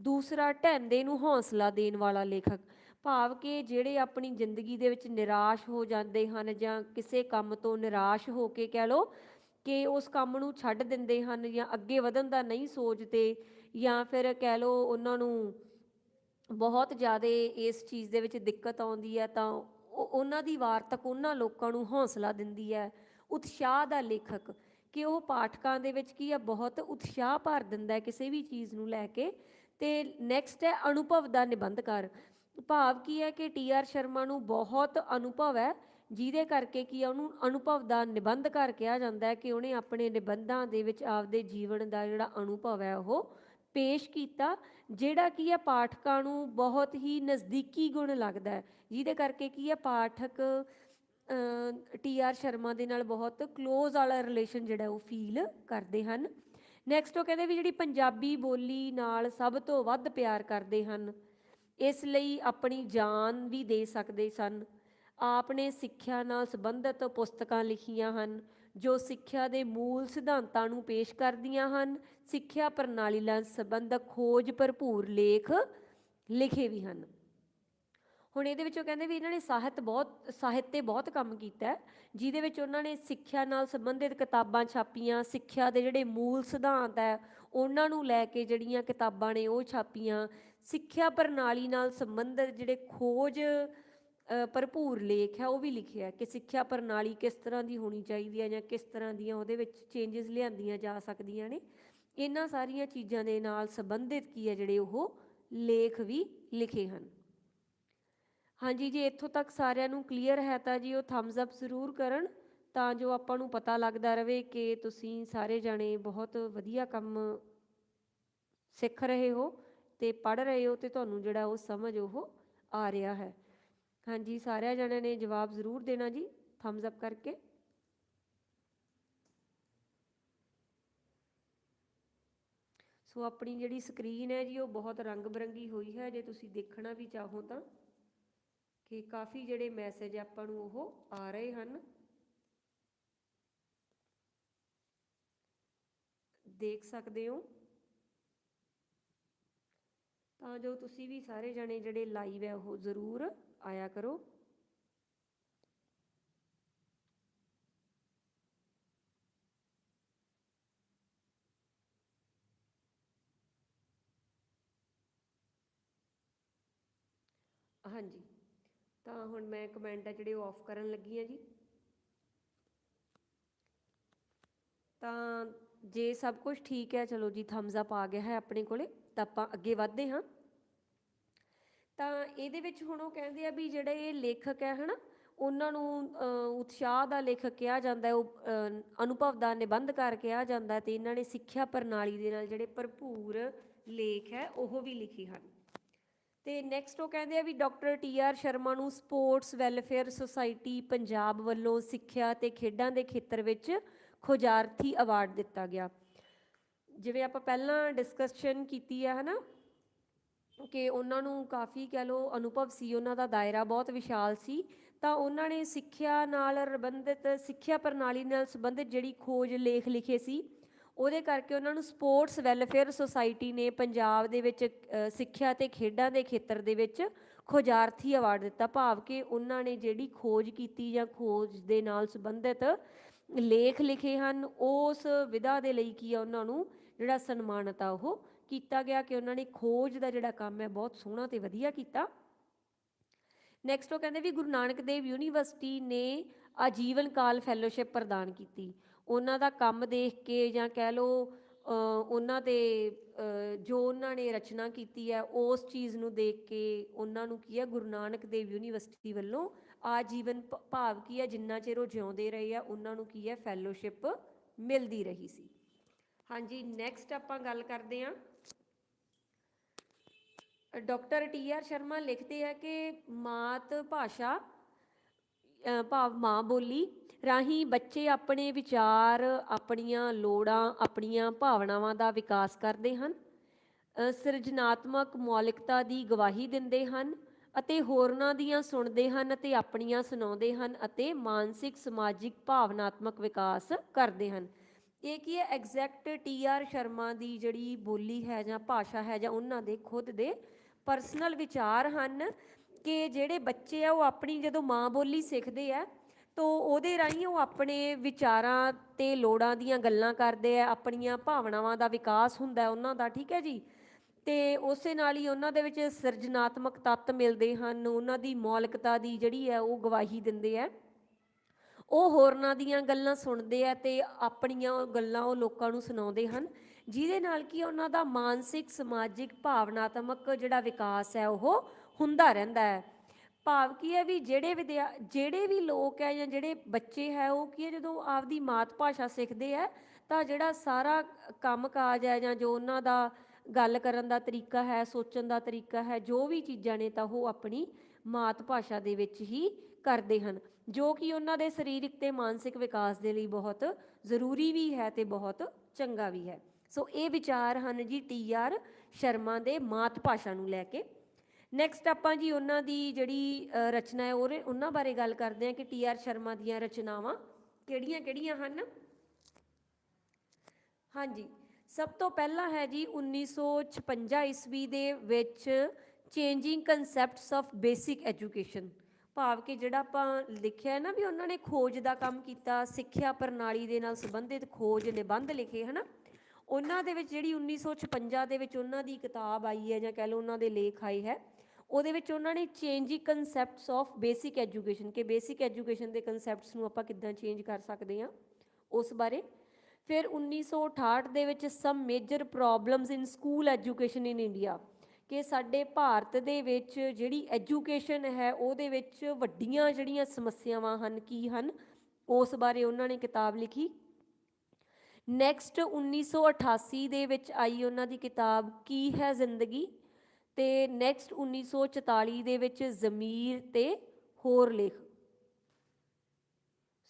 ਦੂਸਰਾ ਢੈਂਦੇ ਨੂੰ ਹੌਸਲਾ ਦੇਣ ਵਾਲਾ ਲੇਖਕ। ਭਾਵ ਕਿ ਜਿਹੜੇ ਆਪਣੀ ਜ਼ਿੰਦਗੀ ਦੇ ਵਿੱਚ ਨਿਰਾਸ਼ ਹੋ ਜਾਂਦੇ ਹਨ ਜਾਂ ਕਿਸੇ ਕੰਮ ਤੋਂ ਨਿਰਾਸ਼ ਹੋ ਕੇ ਕਹਿ ਲਓ ਕਿ ਉਸ ਕੰਮ ਨੂੰ ਛੱਡ ਦਿੰਦੇ ਹਨ ਜਾਂ ਅੱਗੇ ਵਧਣ ਦਾ ਨਹੀਂ ਸੋਚਦੇ ਜਾਂ ਫਿਰ ਕਹਿ ਲਓ ਉਹਨਾਂ ਨੂੰ ਬਹੁਤ ਜ਼ਿਆਦਾ ਇਸ ਚੀਜ਼ ਦੇ ਵਿੱਚ ਦਿੱਕਤ ਆਉਂਦੀ ਹੈ ਤਾਂ ਉਹ ਉਹਨਾਂ ਦੀ ਵਾਰਤਕ ਉਹਨਾਂ ਲੋਕਾਂ ਨੂੰ ਹੌਸਲਾ ਦਿੰਦੀ ਹੈ। ਉਤਸ਼ਾਹ ਦਾ ਲੇਖਕ ਕਿ ਉਹ ਪਾਠਕਾਂ ਦੇ ਵਿੱਚ ਕੀ ਆ ਬਹੁਤ ਉਤਸ਼ਾਹ ਭਰ ਦਿੰਦਾ ਹੈ ਕਿਸੇ ਵੀ ਚੀਜ਼ ਨੂੰ ਲੈ ਕੇ। ਤੇ ਨੈਕਸਟ ਹੈ ਅਨੁਭਵ ਦਾ ਨਿਬੰਧਕਾਰ। ਭਾਵ ਕੀ ਹੈ ਕਿ ਟੀ ਆਰ ਸ਼ਰਮਾ ਨੂੰ ਬਹੁਤ ਅਨੁਭਵ ਹੈ, ਜਿਹਦੇ ਕਰਕੇ ਕੀ ਹੈ ਉਹਨੂੰ ਅਨੁਭਵ ਦਾ ਨਿਬੰਧਕਾਰ ਕਿਹਾ ਜਾਂਦਾ ਹੈ ਕਿ ਉਹਨੇ ਆਪਣੇ ਨਿਬੰਧਾਂ ਦੇ ਵਿੱਚ ਆਪਦੇ ਜੀਵਨ ਦਾ ਜਿਹੜਾ ਅਨੁਭਵ ਹੈ, ਉਹ ਪੇਸ਼ ਕੀਤਾ, ਜਿਹੜਾ ਕੀ ਹੈ ਪਾਠਕਾਂ ਨੂੰ ਬਹੁਤ ਹੀ ਨਜ਼ਦੀਕੀ ਗੁਣ ਲੱਗਦਾ ਹੈ, ਜਿਹਦੇ ਕਰਕੇ ਕੀ ਹੈ ਪਾਠਕ ਟੀ ਆਰ ਸ਼ਰਮਾ ਦੇ ਨਾਲ ਬਹੁਤ ক্লোਜ਼ ਵਾਲਾ ਰਿਲੇਸ਼ਨ ਜਿਹੜਾ ਉਹ ਫੀਲ ਕਰਦੇ ਹਨ। ਨੈਕਸਟ ਉਹ ਕਹਿੰਦੇ ਵੀ ਜਿਹੜੀ ਪੰਜਾਬੀ ਬੋਲੀ ਨਾਲ ਸਭ ਤੋਂ ਵੱਧ ਪਿਆਰ ਕਰਦੇ ਹਨ, ਇਸ ਲਈ ਆਪਣੀ ਜਾਨ ਵੀ ਦੇ ਸਕਦੇ ਸਨ। ਆਪ ਨੇ ਸਿੱਖਿਆ ਨਾਲ ਸੰਬੰਧਿਤ ਪੁਸਤਕਾਂ ਲਿਖੀਆਂ ਹਨ, ਜੋ ਸਿੱਖਿਆ ਦੇ ਮੂਲ ਸਿਧਾਂਤਾਂ ਨੂੰ ਪੇਸ਼ ਕਰਦੀਆਂ ਹਨ। ਸਿੱਖਿਆ ਪ੍ਰਣਾਲੀ ਨਾਲ ਸੰਬੰਧਕ ਖੋਜ ਭਰਪੂਰ ਲੇਖ ਲਿਖੇ ਵੀ ਹਨ। ਹੁਣ ਇਹਦੇ ਵਿੱਚ ਉਹ ਕਹਿੰਦੇ ਵੀ ਇਹਨਾਂ ਨੇ ਸਾਹਿਤ ਬਹੁਤ, ਸਾਹਿਤ ਤੇ ਬਹੁਤ ਕੰਮ ਕੀਤਾ ਜਿਹਦੇ ਵਿੱਚ ਉਹਨਾਂ ਨੇ ਸਿੱਖਿਆ ਨਾਲ ਸੰਬੰਧਿਤ ਕਿਤਾਬਾਂ ਛਾਪੀਆਂ, ਸਿੱਖਿਆ ਦੇ ਜਿਹੜੇ ਮੂਲ ਸਿਧਾਂਤ ਹੈ, ਉਹਨਾਂ ਨੂੰ ਲੈ ਕੇ ਜਿਹੜੀਆਂ ਕਿਤਾਬਾਂ ਨੇ ਉਹ ਛਾਪੀਆਂ, ਸਿੱਖਿਆ ਪ੍ਰਣਾਲੀ ਨਾਲ ਸੰਬੰਧਿਤ ਜਿਹੜੇ ਖੋਜ ਭਰਪੂਰ ਲੇਖ ਹੈ, ਉਹ ਵੀ ਲਿਖਿਆ ਕਿ ਸਿੱਖਿਆ ਪ੍ਰਣਾਲੀ ਕਿਸ ਤਰ੍ਹਾਂ ਦੀ ਹੋਣੀ ਚਾਹੀਦੀ ਹੈ ਜਾਂ ਕਿਸ ਤਰ੍ਹਾਂ ਦੀਆਂ ਉਹਦੇ ਵਿੱਚ ਚੇਂਜਸ ਲਿਆਂਦੀਆਂ ਜਾ ਸਕਦੀਆਂ ਨੇ, ਇਹਨਾਂ ਸਾਰੀਆਂ ਚੀਜ਼ਾਂ ਦੇ ਨਾਲ ਸੰਬੰਧਿਤ ਕੀ ਹੈ ਜਿਹੜੇ ਉਹ ਲੇਖ ਵੀ ਲਿਖੇ ਹਨ। ਹਾਂਜੀ ਜੇ, ਇੱਥੋਂ ਤੱਕ ਸਾਰਿਆਂ ਨੂੰ ਕਲੀਅਰ ਹੈ ਤਾਂ ਜੀ, ਉਹ ਥੰਬਸ ਅਪ ਜ਼ਰੂਰ ਕਰਨ ਤਾਂ ਜੋ ਆਪਾਂ ਨੂੰ ਪਤਾ ਲੱਗਦਾ ਰਹੇ ਕਿ ਤੁਸੀਂ ਸਾਰੇ ਜਾਣੇ ਬਹੁਤ ਵਧੀਆ ਕੰਮ ਸਿੱਖ ਰਹੇ ਹੋ ਤੇ ਪੜ ਰਹੇ ਹੋ ਤੇ ਤੁਹਾਨੂੰ ਜਿਹੜਾ ਉਹ ਸਮਝ ਉਹ ਆ ਰਿਹਾ ਹੈ। ਹਾਂਜੀ, ਸਾਰਿਆਂ ਜਣਿਆਂ ਨੇ ਜਵਾਬ ਜ਼ਰੂਰ ਦੇਣਾ ਜੀ ਥੰਬਸ ਅਪ ਕਰਕੇ। ਸੋ ਆਪਣੀ ਜਿਹੜੀ ਸਕਰੀਨ ਹੈ ਜੀ, ਉਹ ਬਹੁਤ ਰੰਗ ਬਰੰਗੀ ਹੋਈ ਹੈ, ਜੇ ਤੁਸੀਂ ਦੇਖਣਾ ਵੀ ਚਾਹੋ ਤਾਂ। ਕਿ ਕਾਫੀ ਜਿਹੜੇ ਮੈਸੇਜ ਆਪਾਂ ਨੂੰ ਉਹ ਆ ਰਹੇ ਹਨ। ਦੇਖ ਸਕਦੇ ਹੋ। ਤਾਂ ਜੋ ਤੁਸੀਂ ਵੀ ਸਾਰੇ ਜਣੇ ਜਿਹੜੇ ਲਾਈਵ ਹੈ, ਉਹ ਜ਼ਰੂਰ ਆਇਆ ਕਰੋ। ਹਾਂਜੀ। ਤਾਂ ਹੁਣ ਮੈਂ ਕਮੈਂਟ ਆ ਜਿਹੜੇ ਉਹ ਆਫ ਕਰਨ ਲੱਗੀ ਆ ਜੀ। ਤਾਂ ਜੇ ਸਭ ਕੁਝ ਠੀਕ ਹੈ ਚਲੋ ਜੀ ਥੰਬਸ ਅਪ ਆ ਗਿਆ ਹੈ ਆਪਣੇ ਕੋਲੇ, ਤਾਂ ਆਪਾਂ ਅੱਗੇ ਵਧਦੇ ਹਾਂ। ਤਾਂ ਇਹਦੇ ਵਿੱਚ ਹੁਣ ਉਹ ਕਹਿੰਦੇ ਆ ਵੀ ਜਿਹੜੇ ਇਹ ਲੇਖਕ ਹੈ ਹਨਾ, ਉਹਨਾਂ ਨੂੰ ਉਤਸ਼ਾਹ ਦਾ ਲੇਖਕ ਕਿਹਾ ਜਾਂਦਾ ਹੈ, ਉਹ ਅਨੁਭਵ ਦਾ ਨਿਬੰਧ ਕਰ ਕਿਹਾ ਜਾਂਦਾ ਹੈ ਤੇ ਇਹਨਾਂ ਨੇ ਸਿੱਖਿਆ ਪ੍ਰਣਾਲੀ ਦੇ ਨਾਲ ਜਿਹੜੇ ਭਰਪੂਰ ਲੇਖ ਹੈ, ਉਹ ਵੀ ਲਿਖੇ ਹਨ। ਤੇ ਨੈਕਸਟ ਉਹ ਕਹਿੰਦੇ ਆ ਵੀ ਡਾਕਟਰ ਟੀ ਆਰ ਸ਼ਰਮਾ ਨੂੰ ਸਪੋਰਟਸ ਵੈਲਫੇਅਰ ਸੁਸਾਇਟੀ ਪੰਜਾਬ ਵੱਲੋਂ ਸਿੱਖਿਆ ਤੇ ਖੇਡਾਂ ਦੇ ਖੇਤਰ ਵਿੱਚ ਖੋਜਾਰਥੀ ਅਵਾਰਡ ਦਿੱਤਾ ਗਿਆ। ਜਿਵੇਂ ਆਪਾਂ ਪਹਿਲਾਂ ਡਿਸਕਸ਼ਨ ਕੀਤੀ ਆ, ਹਨਾ, ਕਿ ਉਹਨਾਂ ਨੂੰ ਕਾਫੀ ਕਹਿ ਲਓ ਅਨੁਭਵ ਸੀ, ਉਹਨਾਂ ਦਾ ਦਾਇਰਾ ਬਹੁਤ ਵਿਸ਼ਾਲ ਸੀ, ਤਾਂ ਉਹਨਾਂ ਨੇ ਸਿੱਖਿਆ ਨਾਲ ਸੰਬੰਧਿਤ ਸਿੱਖਿਆ ਪ੍ਰਣਾਲੀ ਨਾਲ ਸੰਬੰਧਿਤ ਜਿਹੜੀ ਖੋਜ ਲੇਖ ਲਿਖੇ ਸੀ ਉਹਦੇ ਕਰਕੇ ਉਹਨਾਂ ਨੂੰ ਸਪੋਰਟਸ ਵੈਲਫੇਅਰ ਸੁਸਾਇਟੀ ਨੇ ਪੰਜਾਬ ਦੇ ਵਿੱਚ ਸਿੱਖਿਆ ਤੇ ਖੇਡਾਂ ਦੇ ਖੇਤਰ ਦੇ ਵਿੱਚ ਖੋਜਾਰਥੀ ਅਵਾਰਡ ਦਿੱਤਾ। ਭਾਵ ਕਿ ਉਹਨਾਂ ਨੇ ਜਿਹੜੀ ਖੋਜ ਕੀਤੀ ਜਾਂ ਖੋਜ ਦੇ ਨਾਲ ਸੰਬੰਧਿਤ ਲੇਖ ਲਿਖੇ ਹਨ, ਉਸ ਵਿਧਾ ਦੇ ਲਈ ਕੀ ਆ ਉਹਨਾਂ ਨੂੰ ਜਿਹੜਾ ਸਨਮਾਨਿਤ ਆ ਉਹ ਕੀਤਾ ਗਿਆ ਕਿ ਉਹਨਾਂ ਨੇ ਖੋਜ ਦਾ ਜਿਹੜਾ ਕੰਮ ਹੈ ਬਹੁਤ ਸੋਹਣਾ ਤੇ ਵਧੀਆ ਕੀਤਾ। ਨੈਕਸਟ ਉਹ ਕਹਿੰਦੇ ਵੀ ਗੁਰੂ ਨਾਨਕ ਦੇਵ ਯੂਨੀਵਰਸਿਟੀ ਨੇ ਆਜੀਵਨ ਕਾਲ ਫੈਲੋਸ਼ਿਪ ਪ੍ਰਦਾਨ ਕੀਤੀ। ਉਹਨਾਂ ਦਾ ਕੰਮ ਦੇਖ ਕੇ ਜਾਂ ਕਹਿ ਲਓ ਉਹਨਾਂ ਦੇ ਜੋ ਉਹਨਾਂ ਨੇ ਰਚਨਾ ਕੀਤੀ ਹੈ, ਉਸ ਚੀਜ਼ ਨੂੰ ਦੇਖ ਕੇ ਉਹਨਾਂ ਨੂੰ ਕੀ ਹੈ, ਗੁਰੂ ਨਾਨਕ ਦੇਵ ਯੂਨੀਵਰਸਿਟੀ ਵੱਲੋਂ ਆਜੀਵਨ ਭਾਵ ਕੀ ਹੈ, ਜਿੰਨਾ ਚਿਰ ਉਹ ਜਿਉਂਦੇ ਰਹੇ ਆ, ਉਹਨਾਂ ਨੂੰ ਕੀ ਹੈ ਫੈਲੋਸ਼ਿਪ ਮਿਲਦੀ ਰਹੀ ਸੀ। ਹਾਂਜੀ ਨੈਕਸਟ ਆਪਾਂ ਗੱਲ ਕਰਦੇ ਹਾਂ। ਡਾਕਟਰ ਟੀ ਆਰ ਸ਼ਰਮਾ ਲਿਖਦੇ ਆ ਕਿ ਮਾਤ ਭਾਸ਼ਾ ਭਾਵ ਮਾਂ ਬੋਲੀ ਰਾਹੀਂ ਬੱਚੇ ਆਪਣੇ ਵਿਚਾਰ ਆਪਣੀਆਂ ਲੋੜਾਂ ਆਪਣੀਆਂ ਭਾਵਨਾਵਾਂ ਦਾ ਵਿਕਾਸ ਕਰਦੇ ਹਨ। ਅ, ਸਿਰਜਣਾਤਮਕ ਮੌਲਿਕਤਾ ਦੀ ਗਵਾਹੀ ਦਿੰਦੇ ਹਨ ਅਤੇ ਹੋਰਨਾਂ ਦੀਆਂ ਸੁਣਦੇ ਹਨ ਅਤੇ ਆਪਣੀਆਂ ਸੁਣਾਉਂਦੇ ਹਨ ਅਤੇ ਮਾਨਸਿਕ ਸਮਾਜਿਕ ਭਾਵਨਾਤਮਕ ਵਿਕਾਸ ਕਰਦੇ ਹਨ। ਇਹ ਕੀ ਹੈ? ਐਗਜ਼ੈਕਟ ਟੀ ਆਰ ਸ਼ਰਮਾ ਦੀ ਜਿਹੜੀ ਬੋਲੀ ਹੈ ਜਾਂ ਭਾਸ਼ਾ ਹੈ ਜਾਂ ਉਹਨਾਂ ਦੇ ਖੁਦ ਦੇ ਪਰਸਨਲ ਵਿਚਾਰ ਹਨ ਕਿ ਜਿਹੜੇ ਬੱਚੇ ਆ ਉਹ ਆਪਣੀ ਜਦੋਂ ਮਾਂ ਬੋਲੀ ਸਿੱਖਦੇ ਆ ਤੋ ਉਹਦੇ ਰਾਹੀਂ ਉਹ ਆਪਣੇ ਵਿਚਾਰਾਂ ਤੇ ਲੋੜਾਂ ਦੀਆਂ ਗੱਲਾਂ ਕਰਦੇ ਆ, ਆਪਣੀਆਂ ਭਾਵਨਾਵਾਂ ਦਾ ਵਿਕਾਸ ਹੁੰਦਾ ਉਹਨਾਂ ਦਾ, ਠੀਕ ਹੈ ਜੀ? ਤੇ ਉਸੇ ਨਾਲ ਹੀ ਉਹਨਾਂ ਦੇ ਵਿੱਚ ਸਿਰਜਣਾਤਮਕ ਤੱਤ ਮਿਲਦੇ ਹਨ, ਉਹਨਾਂ ਦੀ ਮੌਲਿਕਤਾ ਦੀ ਜਿਹੜੀ ਹੈ ਉਹ ਗਵਾਹੀ ਦਿੰਦੇ ਆ। ਉਹ ਹੋਰਨਾਂ ਦੀਆਂ ਗੱਲਾਂ ਸੁਣਦੇ ਆ ਤੇ ਆਪਣੀਆਂ ਉਹ ਗੱਲਾਂ ਉਹ ਲੋਕਾਂ ਨੂੰ ਸੁਣਾਉਂਦੇ ਹਨ, ਜਿਹਦੇ ਨਾਲ ਕੀ ਉਹਨਾਂ ਦਾ ਮਾਨਸਿਕ, ਸਮਾਜਿਕ, ਭਾਵਨਾਤਮਕ ਜਿਹੜਾ ਵਿਕਾਸ ਹੈ ਉਹ ਹੁੰਦਾ ਰਹਿੰਦਾ ਹੈ। ਭਾਵ ਕੀ ਹੈ ਵੀ ਜਿਹੜੇ ਵਿਦਿਆ, ਜਿਹੜੇ ਵੀ ਲੋਕ ਹੈ ਜਾਂ ਜਿਹੜੇ ਬੱਚੇ ਹੈ, ਉਹ ਕੀ ਹੈ ਜਦੋਂ ਆਪਦੀ ਮਾਤ ਭਾਸ਼ਾ ਸਿੱਖਦੇ ਹੈ, ਤਾਂ ਜਿਹੜਾ ਸਾਰਾ ਕੰਮ ਕਾਜ ਹੈ ਜਾਂ ਜੋ ਉਹਨਾਂ ਦਾ ਗੱਲ ਕਰਨ ਦਾ ਤਰੀਕਾ ਹੈ, ਸੋਚਣ ਦਾ ਤਰੀਕਾ ਹੈ, ਜੋ ਵੀ ਚੀਜ਼ਾਂ ਨੇ ਤਾਂ ਉਹ ਆਪਣੀ ਮਾਤ ਭਾਸ਼ਾ ਦੇ ਵਿੱਚ ਹੀ ਕਰਦੇ ਹਨ, ਜੋ ਕਿ ਉਹਨਾਂ ਦੇ ਸਰੀਰਕ ਤੇ ਮਾਨਸਿਕ ਵਿਕਾਸ ਦੇ ਲਈ ਬਹੁਤ ਜ਼ਰੂਰੀ ਵੀ ਹੈ ਤੇ ਬਹੁਤ ਚੰਗਾ ਵੀ ਹੈ। ਸੋ ਇਹ ਵਿਚਾਰ ਹਨ ਜੀ ਟੀ ਆਰ ਸ਼ਰਮਾ ਦੇ ਮਾਤ ਭਾਸ਼ਾ ਨੂੰ ਲੈ ਕੇ। ਨੈਕਸਟ ਆਪਾਂ ਜੀ ਉਹਨਾਂ ਦੀ ਜਿਹੜੀ ਰਚਨਾ ਹੈ, ਉਹਦੇ ਉਹਨਾਂ ਬਾਰੇ ਗੱਲ ਕਰਦੇ ਹਾਂ ਕਿ ਟੀ ਆਰ ਸ਼ਰਮਾ ਦੀਆਂ ਰਚਨਾਵਾਂ ਕਿਹੜੀਆਂ-ਕਿਹੜੀਆਂ ਹਨ? ਹਾਂਜੀ। ਸਭ ਤੋਂ ਪਹਿਲਾਂ ਹੈ ਜੀ 1956 ਈਸਵੀ ਦੇ ਵਿੱਚ changing concepts of basic education ਭਾਵ ਕਿ ਜਿਹੜਾ ਆਪਾਂ ਲਿਖਿਆ ਹੈ ਨਾ ਵੀ ਉਹਨਾਂ ਨੇ ਖੋਜ ਦਾ ਕੰਮ ਕੀਤਾ, ਸਿੱਖਿਆ ਪ੍ਰਣਾਲੀ ਦੇ ਨਾਲ ਸੰਬੰਧਿਤ ਖੋਜ ਨਿਬੰਧ ਲਿਖੇ, ਹਨਾ? ਉਹਨਾਂ ਦੇ ਵਿੱਚ ਜਿਹੜੀ 1956 ਦੇ ਵਿੱਚ ਉਹਨਾਂ ਦੀ ਕਿਤਾਬ ਆਈ ਹੈ ਜਾਂ ਕਹਿ ਲਓ ਉਹਨਾਂ ਦੇ ਲੇਖ ਆਏ ਹੈ ਉਹਦੇ ਵਿੱਚ ਉਹਨਾਂ ਨੇ changing concepts of basic education ਕਿ ਬੇਸਿਕ ਐਜੂਕੇਸ਼ਨ ਦੇ ਕਨਸੈਪਟਸ ਨੂੰ ਆਪਾਂ ਕਿੱਦਾਂ ਚੇਂਜ ਕਰ ਸਕਦੇ ਹਾਂ, ਉਸ ਬਾਰੇ। ਫਿਰ 1968 ਦੇ ਵਿੱਚ some major problems in school education in India ਕਿ ਸਾਡੇ ਭਾਰਤ ਦੇ ਵਿੱਚ ਜਿਹੜੀ ਐਜੂਕੇਸ਼ਨ ਹੈ, ਉਹਦੇ ਵਿੱਚ ਵੱਡੀਆਂ ਜਿਹੜੀਆਂ ਸਮੱਸਿਆਵਾਂ ਹਨ, ਕੀ ਹਨ, ਉਸ ਬਾਰੇ ਉਹਨਾਂ ਨੇ ਕਿਤਾਬ ਲਿਖੀ। ਨੈਕਸਟ 1988 ਦੇ ਵਿੱਚ ਆਈ ਉਹਨਾਂ ਦੀ ਕਿਤਾਬ, ਕੀ ਹੈ ਜ਼ਿੰਦਗੀ? ਤੇ ਨੈਕਸਟ 1944 ਦੇ ਵਿੱਚ ਜ਼ਮੀਰ ਤੇ ਹੋਰ ਲੇਖ।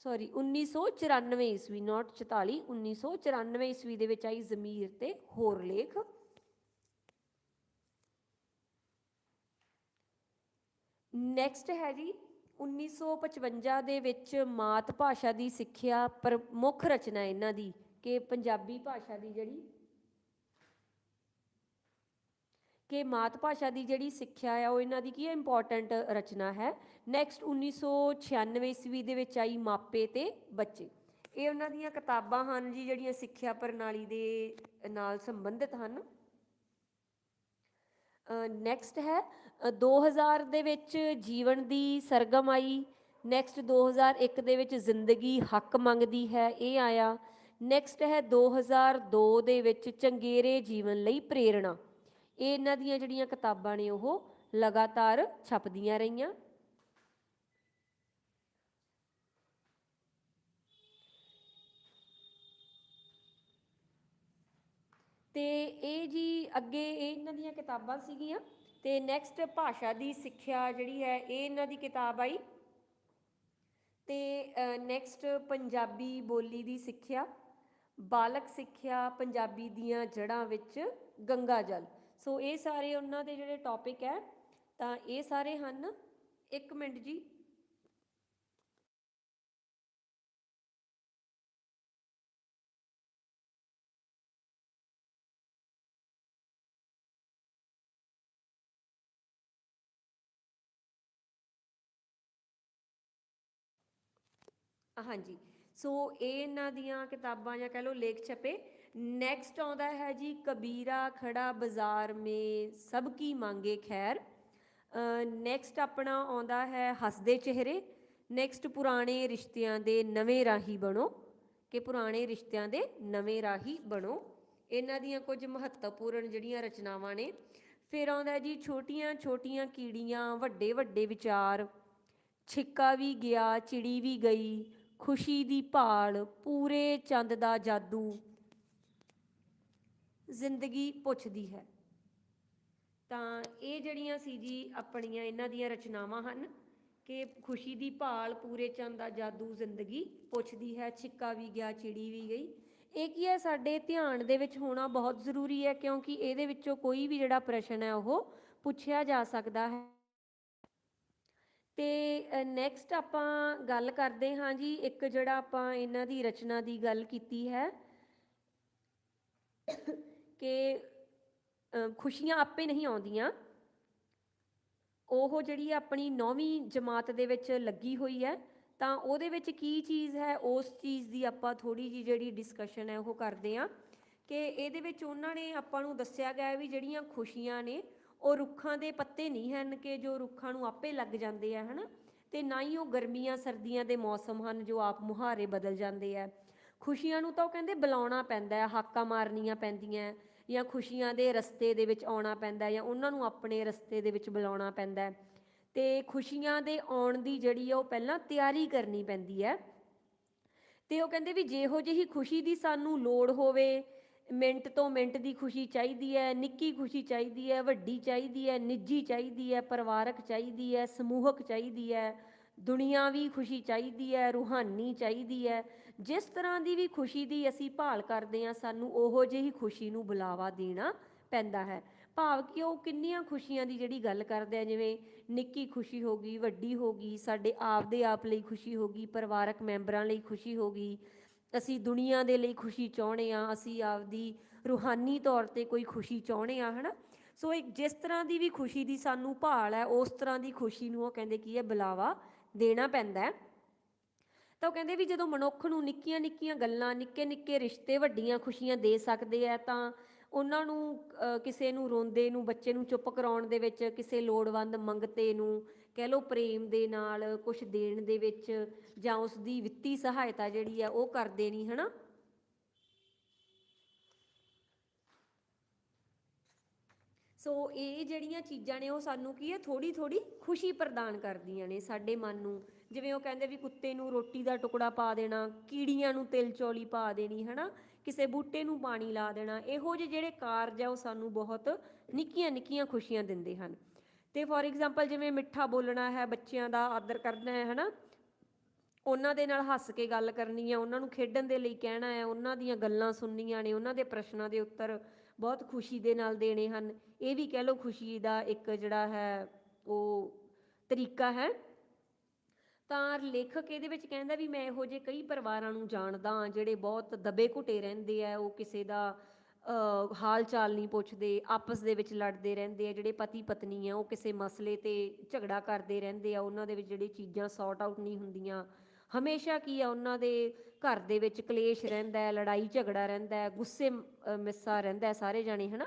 ਸੌਰੀ 1994 ਈਸਵੀ ਨਾਟ 44 1994 ਈਸਵੀ ਦੇ ਵਿੱਚ ਆਈ ਜ਼ਮੀਰ ਤੇ ਹੋਰ ਲੇਖ। ਨੈਕਸਟ ਹੈ ਜੀ 1955 ਦੇ ਵਿੱਚ ਮਾਤ ਭਾਸ਼ਾ ਦੀ ਸਿੱਖਿਆ ਪ੍ਰਮੁੱਖ ਰਚਨਾ ਇਹਨਾਂ ਦੀ, ਕਿ ਪੰਜਾਬੀ ਭਾਸ਼ਾ ਦੀ ਜਿਹੜੀ ਕਿ ਮਾਤ ਭਾਸ਼ਾ ਦੀ ਜਿਹੜੀ ਸਿੱਖਿਆ ਹੈ ਉਹ ਇਹਨਾਂ ਦੀ ਕੀ ਇੰਪੋਰਟੈਂਟ ਰਚਨਾ ਹੈ। ਨੈਕਸਟ 1996 ਈਸਵੀ ਦੇ ਵਿੱਚ ਆਈ ਮਾਪੇ ਤੇ ਬੱਚੇ। ਇਹ ਉਹਨਾਂ ਦੀਆਂ ਕਿਤਾਬਾਂ ਹਨ ਜੀ ਜਿਹੜੀਆਂ ਸਿੱਖਿਆ ਪ੍ਰਣਾਲੀ ਦੇ ਨਾਲ ਸੰਬੰਧਿਤ ਹਨ। ਨੈਕਸਟ ਹੈ ਅ, 2000 ਦੇ ਵਿੱਚ ਜੀਵਨ ਦੀ ਸਰਗਮ ਆਈ। ਨੈਕਸਟ 2001 ਦੇ ਵਿੱਚ ਜ਼ਿੰਦਗੀ ਹੱਕ ਮੰਗਦੀ ਹੈ ਇਹ ਆਇਆ। ਨੈਕਸਟ ਹੈ 2002 ਦੇ ਵਿੱਚ ਚੰਗੇਰੇ ਜੀਵਨ ਲਈ ਪ੍ਰੇਰਣਾ। ਇਹ ਇਹਨਾਂ ਦੀਆਂ ਜਿਹੜੀਆਂ ਕਿਤਾਬਾਂ ਨੇ ਉਹ ਲਗਾਤਾਰ ਛਪਦੀਆਂ ਰਹੀਆਂ। ਤੇ ਇਹ ਜੀ ਅੱਗੇ ਇਹ ਇਹਨਾਂ ਦੀਆਂ ਕਿਤਾਬਾਂ ਸੀਗੀਆਂ। ਤੇ ਨੈਕਸਟ ਭਾਸ਼ਾ ਦੀ ਸਿੱਖਿਆ ਜਿਹੜੀ ਹੈ, ਇਹ ਇਹਨਾਂ ਦੀ ਕਿਤਾਬ ਆਈ। ਤੇ ਨੈਕਸਟ ਪੰਜਾਬੀ ਬੋਲੀ ਦੀ ਸਿੱਖਿਆ, ਬਾਲਕ ਸਿੱਖਿਆ ਪੰਜਾਬੀ ਦੀਆਂ ਜੜ੍ਹਾਂ ਵਿੱਚ ਗੰਗਾ ਜਲ। ਸੋ ਇਹ ਸਾਰੇ ਉਹਨਾਂ ਦੇ ਜਿਹੜੇ ਟੌਪਿਕ ਹੈ, ਤਾਂ ਇਹ ਸਾਰੇ ਹਨ। ਇੱਕ ਮਿੰਟ ਜੀ। ਹਾਂਜੀ। ਸੋ ਇਹ ਇਹਨਾਂ ਦੀਆਂ ਕਿਤਾਬਾਂ ਜਾਂ ਕਹ ਲਓ ਲੇਖ ਛਪੇ। ਨੈਕਸਟ ਆਉਂਦਾ ਹੈ ਜੀ, ਕਬੀਰਾ, ਖੜਾ, ਬਾਜ਼ਾਰ, ਮੇ, ਸਭ ਕੀ ਮੰਗੇ ਖੈਰ। ਨੈਕਸਟ ਆਪਣਾ ਆਉਂਦਾ ਹੈ, ਹੱਸਦੇ ਚਿਹਰੇ। ਨੈਕਸਟ ਪੁਰਾਣੇ ਰਿਸ਼ਤਿਆਂ ਦੇ ਨਵੇਂ ਰਾਹੀ ਬਣੋ, ਕਿ ਪੁਰਾਣੇ ਰਿਸ਼ਤਿਆਂ ਦੇ ਨਵੇਂ ਰਾਹੀ ਬਣੋ। ਇਹਨਾਂ ਦੀਆਂ ਕੁਝ ਮਹੱਤਵਪੂਰਨ ਜਿਹੜੀਆਂ ਰਚਨਾਵਾਂ ਨੇ। ਫਿਰ ਆਉਂਦਾ ਜੀ, ਛੋਟੀਆਂ ਛੋਟੀਆਂ ਕੀੜੀਆਂ, ਵੱਡੇ ਵੱਡੇ ਵਿਚਾਰ। ਛਿੱਕਾ ਵੀ ਗਿਆ, ਚਿੜੀ ਵੀ ਗਈ, ਖੁਸ਼ੀ ਦੀ ਭਾਲ, ਪੂਰੇ ਚੰਦ ਦਾ ਜਾਦੂ। ਜ਼ਿੰਦਗੀ ਪੁੱਛਦੀ ਹੈ। ਤਾਂ ਇਹ ਜਿਹੜੀਆਂ ਸੀ ਜੀ ਆਪਣੀਆਂ ਇਹਨਾਂ ਦੀਆਂ ਰਚਨਾਵਾਂ ਹਨ ਕਿ ਖੁਸ਼ੀ ਦੀ ਭਾਲ ਪੂਰੇ ਚੰਦ ਦਾ ਜਾਦੂ ਜ਼ਿੰਦਗੀ ਪੁੱਛਦੀ ਹੈ, ਛਿੱਕਾ ਵੀ ਗਿਆ, ਚਿੜੀ ਵੀ ਗਈ। ਇਹ ਕੀ ਹੈ? ਸਾਡੇ ਧਿਆਨ ਦੇ ਵਿੱਚ ਹੋਣਾ ਬਹੁਤ ਜ਼ਰੂਰੀ ਹੈ ਕਿਉਂਕਿ ਇਹਦੇ ਵਿੱਚੋਂ ਕੋਈ ਵੀ ਜਿਹੜਾ ਪ੍ਰਸ਼ਨ ਹੈ ਉਹ ਪੁੱਛਿਆ ਜਾ ਸਕਦਾ ਹੈ। ਤੇ ਨੈਕਸਟ ਆਪਾਂ ਗੱਲ ਕਰਦੇ ਹਾਂ ਜੀ, ਇੱਕ ਜਿਹੜਾ ਆਪਾਂ ਇਹਨਾਂ ਦੀ ਰਚਨਾ ਦੀ ਗੱਲ ਕੀਤੀ ਹੈ। ਕਿ ਖੁਸ਼ੀਆਂ ਆਪੇ ਨਹੀਂ ਆਉਂਦੀਆਂ। ਉਹ ਜਿਹੜੀ ਆਪਣੀ ਨੌਵੀਂ ਜਮਾਤ ਦੇ ਵਿੱਚ ਲੱਗੀ ਹੋਈ ਹੈ, ਤਾਂ ਉਹਦੇ ਵਿੱਚ ਕੀ ਚੀਜ਼ ਹੈ, ਉਸ ਚੀਜ਼ ਦੀ ਆਪਾਂ ਥੋੜੀ ਜੀ ਜਿਹੜੀ ਡਿਸਕਸ਼ਨ ਹੈ, ਉਹ ਕਰਦੇ ਹਾਂ। ਕਿ ਇਹਦੇ ਵਿੱਚ ਉਹਨਾਂ ਨੇ ਆਪਾਂ ਨੂੰ ਦੱਸਿਆ ਗਿਆ ਵੀ ਜਿਹੜੀਆਂ ਖੁਸ਼ੀਆਂ ਨੇ, ਉਹ ਰੁੱਖਾਂ ਦੇ ਪੱਤੇ ਨਹੀਂ ਹਨ ਕਿ ਜੋ ਰੁੱਖਾਂ ਨੂੰ ਆਪੇ ਲੱਗ ਜਾਂਦੇ ਆ, ਹਨਾ? ਤੇ ਨਾ ਹੀ ਉਹ ਗਰਮੀਆਂ, ਸਰਦੀਆਂ ਦੇ ਮੌਸਮ ਹਨ ਜੋ ਆਪ ਮੁਹਾਰੇ ਬਦਲ ਜਾਂਦੇ ਆ। ਖੁਸ਼ੀਆਂ ਨੂੰ ਤਾਂ ਉਹ ਕਹਿੰਦੇ ਬੁਲਾਉਣਾ ਪੈਂਦਾ ਹੈ, ਹਾਕਾਂ ਮਾਰਨੀਆਂ ਪੈਂਦੀਆਂ ਜਾਂ ਖੁਸ਼ੀਆਂ ਦੇ ਰਸਤੇ ਦੇ ਵਿੱਚ ਆਉਣਾ ਪੈਂਦਾ ਜਾਂ ਉਹਨਾਂ ਨੂੰ ਆਪਣੇ ਰਸਤੇ ਦੇ ਵਿੱਚ ਬੁਲਾਉਣਾ ਪੈਂਦਾ ਹੈ। ਤੇ ਖੁਸ਼ੀਆਂ ਦੇ ਆਉਣ ਦੀ ਜਿਹੜੀ ਆ ਉਹ ਪਹਿਲਾਂ ਤਿਆਰੀ ਕਰਨੀ ਪੈਂਦੀ ਹੈ। ਤੇ ਉਹ ਕਹਿੰਦੇ ਵੀ ਜਿਹੋ ਜਿਹੀ ਖੁਸ਼ੀ ਦੀ ਸਾਨੂੰ ਲੋੜ ਹੋਵੇ, ਮਿੰਟ ਤੋਂ ਮਿੰਟ ਦੀ ਖੁਸ਼ੀ ਚਾਹੀਦੀ ਹੈ, ਨਿੱਕੀ ਖੁਸ਼ੀ ਚਾਹੀਦੀ ਹੈ, ਵੱਡੀ ਚਾਹੀਦੀ ਹੈ, ਨਿੱਜੀ ਚਾਹੀਦੀ ਹੈ, ਪਰਿਵਾਰਕ ਚਾਹੀਦੀ ਹੈ, ਸਮੂਹਕ ਚਾਹੀਦੀ ਹੈ ਦੁਨੀਆਵੀ ਖੁਸ਼ੀ ਚਾਹੀਦੀ ਹੈ, ਰੂਹਾਨੀ ਚਾਹੀਦੀ ਹੈ ਜਿਸ ਤਰ੍ਹਾਂ ਦੀ ਵੀ ਖੁਸ਼ੀ ਦੀ ਅਸੀਂ ਭਾਲ ਕਰਦੇ ਹਾਂ, ਸਾਨੂੰ ਉਹੋ ਜਿਹੀ ਖੁਸ਼ੀ ਨੂੰ ਬੁਲਾਵਾ ਦੇਣਾ ਪੈਂਦਾ ਹੈ। ਭਾਵ ਕਿ ਉਹ ਕਿੰਨੀਆਂ ਖੁਸ਼ੀਆਂ ਦੀ ਜਿਹੜੀ ਗੱਲ ਕਰਦੇ ਆ, ਜਿਵੇਂ ਨਿੱਕੀ ਖੁਸ਼ੀ ਹੋ ਗਈ, ਵੱਡੀ ਹੋ ਗਈ, ਸਾਡੇ ਆਪ ਦੇ ਆਪ ਲਈ ਖੁਸ਼ੀ ਹੋ ਗਈ, ਪਰਿਵਾਰਕ ਮੈਂਬਰਾਂ ਲਈ ਖੁਸ਼ੀ ਹੋ ਗਈ, ਅਸੀਂ ਦੁਨੀਆ ਦੇ ਲਈ ਖੁਸ਼ੀ ਚਾਹੁੰਦੇ ਆ ਅਸੀਂ ਆਪਦੀ ਰੂਹਾਨੀ ਤੌਰ ਤੇ ਕੋਈ ਖੁਸ਼ੀ ਚਾਹੁੰਦੇ ਆ ਹਨਾ? ਸੋ ਇੱਕ ਜਿਸ ਤਰ੍ਹਾਂ ਦੀ ਵੀ ਖੁਸ਼ੀ ਦੀ ਸਾਨੂੰ ਭਾਲ ਹੈ, ਉਸ ਤਰ੍ਹਾਂ ਦੀ ਖੁਸ਼ੀ ਨੂੰ ਉਹ ਕਹਿੰਦੇ ਕੀ ਹੈ? ਬੁਲਾਵਾ ਦੇਣਾ ਪੈਂਦਾ ਹੈ। ਤਾਂ ਉਹ ਕਹਿੰਦੇ ਵੀ ਜਦੋਂ ਮਨੁੱਖ ਨੂੰ ਨਿੱਕੀਆਂ ਨਿੱਕੀਆਂ ਗੱਲਾਂ ਨਿੱਕੇ ਨਿੱਕੇ ਰਿਸ਼ਤੇ ਵੱਡੀਆਂ ਖੁਸ਼ੀਆਂ ਦੇ ਸਕਦੇ ਆ, ਤਾਂ ਉਹਨਾਂ ਨੂੰ ਕਿਸੇ ਨੂੰ ਰੋਂਦੇ ਨੂੰ, ਬੱਚੇ ਨੂੰ ਚੁੱਪ ਕਰਾਉਣ ਦੇ ਵਿੱਚ, ਕਿਸੇ ਲੋੜਵੰਦ ਮੰਗਤੇ ਨੂੰ, ਕਹਿ ਲਓ ਪ੍ਰੇਮ ਦੇ ਨਾਲ ਕੁਝ ਦੇਣ ਦੇ ਵਿੱਚ ਜਾਂ ਉਸ ਦੀ ਵਿੱਤੀ ਸਹਾਇਤਾ ਜਿਹੜੀ ਆ, ਉਹ ਕਰ ਦੇਣੀ ਹਨਾ? ਸੋ ਇਹ ਜਿਹੜੀਆਂ ਚੀਜ਼ਾਂ ਨੇ, ਉਹ ਸਾਨੂੰ ਕੀ ਹੈ ਥੋੜੀ ਥੋੜੀ ਖੁਸ਼ੀ ਪ੍ਰਦਾਨ ਕਰਦੀਆਂ ਨੇ ਸਾਡੇ ਮਨ ਨੂੰ। ਜਿਵੇਂ ਉਹ ਕਹਿੰਦੇ ਵੀ ਕੁੱਤੇ ਨੂੰ ਰੋਟੀ ਦਾ ਟੁਕੜਾ ਪਾ ਦੇਣਾ, ਕੀੜੀਆਂ ਨੂੰ ਤਿਲ ਚੌਲੀ ਪਾ ਦੇਣੀ, ਹਨਾ? ਕਿਸੇ ਬੂਟੇ ਨੂੰ ਪਾਣੀ ਲਾ ਦੇਣਾ, ਇਹੋ ਜਿਹੇ ਜਿਹੜੇ ਕਾਰਜ ਆ ਉਹ ਸਾਨੂੰ ਬਹੁਤ ਨਿੱਕੀਆਂ ਨਿੱਕੀਆਂ ਖੁਸ਼ੀਆਂ ਦਿੰਦੇ ਹਨ। ਤੇ ਫੋਰ ਐਗਜ਼ਾਮਪਲ ਜਿਵੇਂ ਮਿੱਠਾ ਬੋਲਣਾ ਹੈ, ਬੱਚਿਆਂ ਦਾ ਆਦਰ ਕਰਨਾ ਹੈ, ਹਨਾ? ਉਹਨਾਂ ਦੇ ਨਾਲ ਹੱਸ ਕੇ ਗੱਲ ਕਰਨੀ ਹੈ ਉਹਨਾਂ ਨੂੰ ਖੇਡਣ ਦੇ ਲਈ ਕਹਿਣਾ ਹੈ, ਉਹਨਾਂ ਦੀਆਂ ਗੱਲਾਂ ਸੁਣਨੀਆਂ ਨੇ, ਉਹਨਾਂ ਦੇ ਪ੍ਰਸ਼ਨਾਂ ਦੇ ਉੱਤਰ ਬਹੁਤ ਖੁਸ਼ੀ ਦੇ ਨਾਲ ਦੇਣੇ ਹਨ। ਇਹ ਵੀ ਕਹਿ ਲਓ ਖੁਸ਼ੀ ਦਾ ਇੱਕ ਜਿਹੜਾ ਹੈ, ਉਹ ਤਰੀਕਾ ਹੈ। ਤਾਂ ਲੇਖਕ ਇਹਦੇ ਵਿੱਚ ਕਹਿੰਦਾ ਵੀ ਮੈਂ ਇਹੋ ਜਿਹੇ ਕਈ ਪਰਿਵਾਰਾਂ ਨੂੰ ਜਾਣਦਾ ਹਾਂ ਜਿਹੜੇ ਬਹੁਤ ਦਬੇ ਘੁੱਟੇ ਰਹਿੰਦੇ ਆ, ਉਹ ਕਿਸੇ ਦਾ ਹਾਲ ਚਾਲ ਨਹੀਂ ਪੁੱਛਦੇ, ਆਪਸ ਦੇ ਵਿੱਚ ਲੜਦੇ ਰਹਿੰਦੇ ਆ, ਜਿਹੜੇ ਪਤੀ ਪਤਨੀ ਆ, ਉਹ ਕਿਸੇ ਮਸਲੇ ਤੇ ਝਗੜਾ ਕਰਦੇ ਰਹਿੰਦੇ ਆ, ਉਹਨਾਂ ਦੇ ਵਿੱਚ ਜਿਹੜੀ ਚੀਜ਼ਾਂ ਸੌਰਟ ਆਊਟ ਨਹੀਂ ਹੁੰਦੀਆਂ। ਹਮੇਸ਼ਾ ਕੀ ਆ, ਉਹਨਾਂ ਦੇ ਘਰ ਦੇ ਵਿੱਚ ਕਲੇਸ਼ ਰਹਿੰਦਾ ਹੈ, ਲੜਾਈ ਝਗੜਾ ਰਹਿੰਦਾ ਹੈ, ਗੁੱਸੇ ਮਿੱਸਾ ਰਹਿੰਦਾ ਹੈ ਸਾਰੇ ਜਾਣੇ, ਹਨਾ?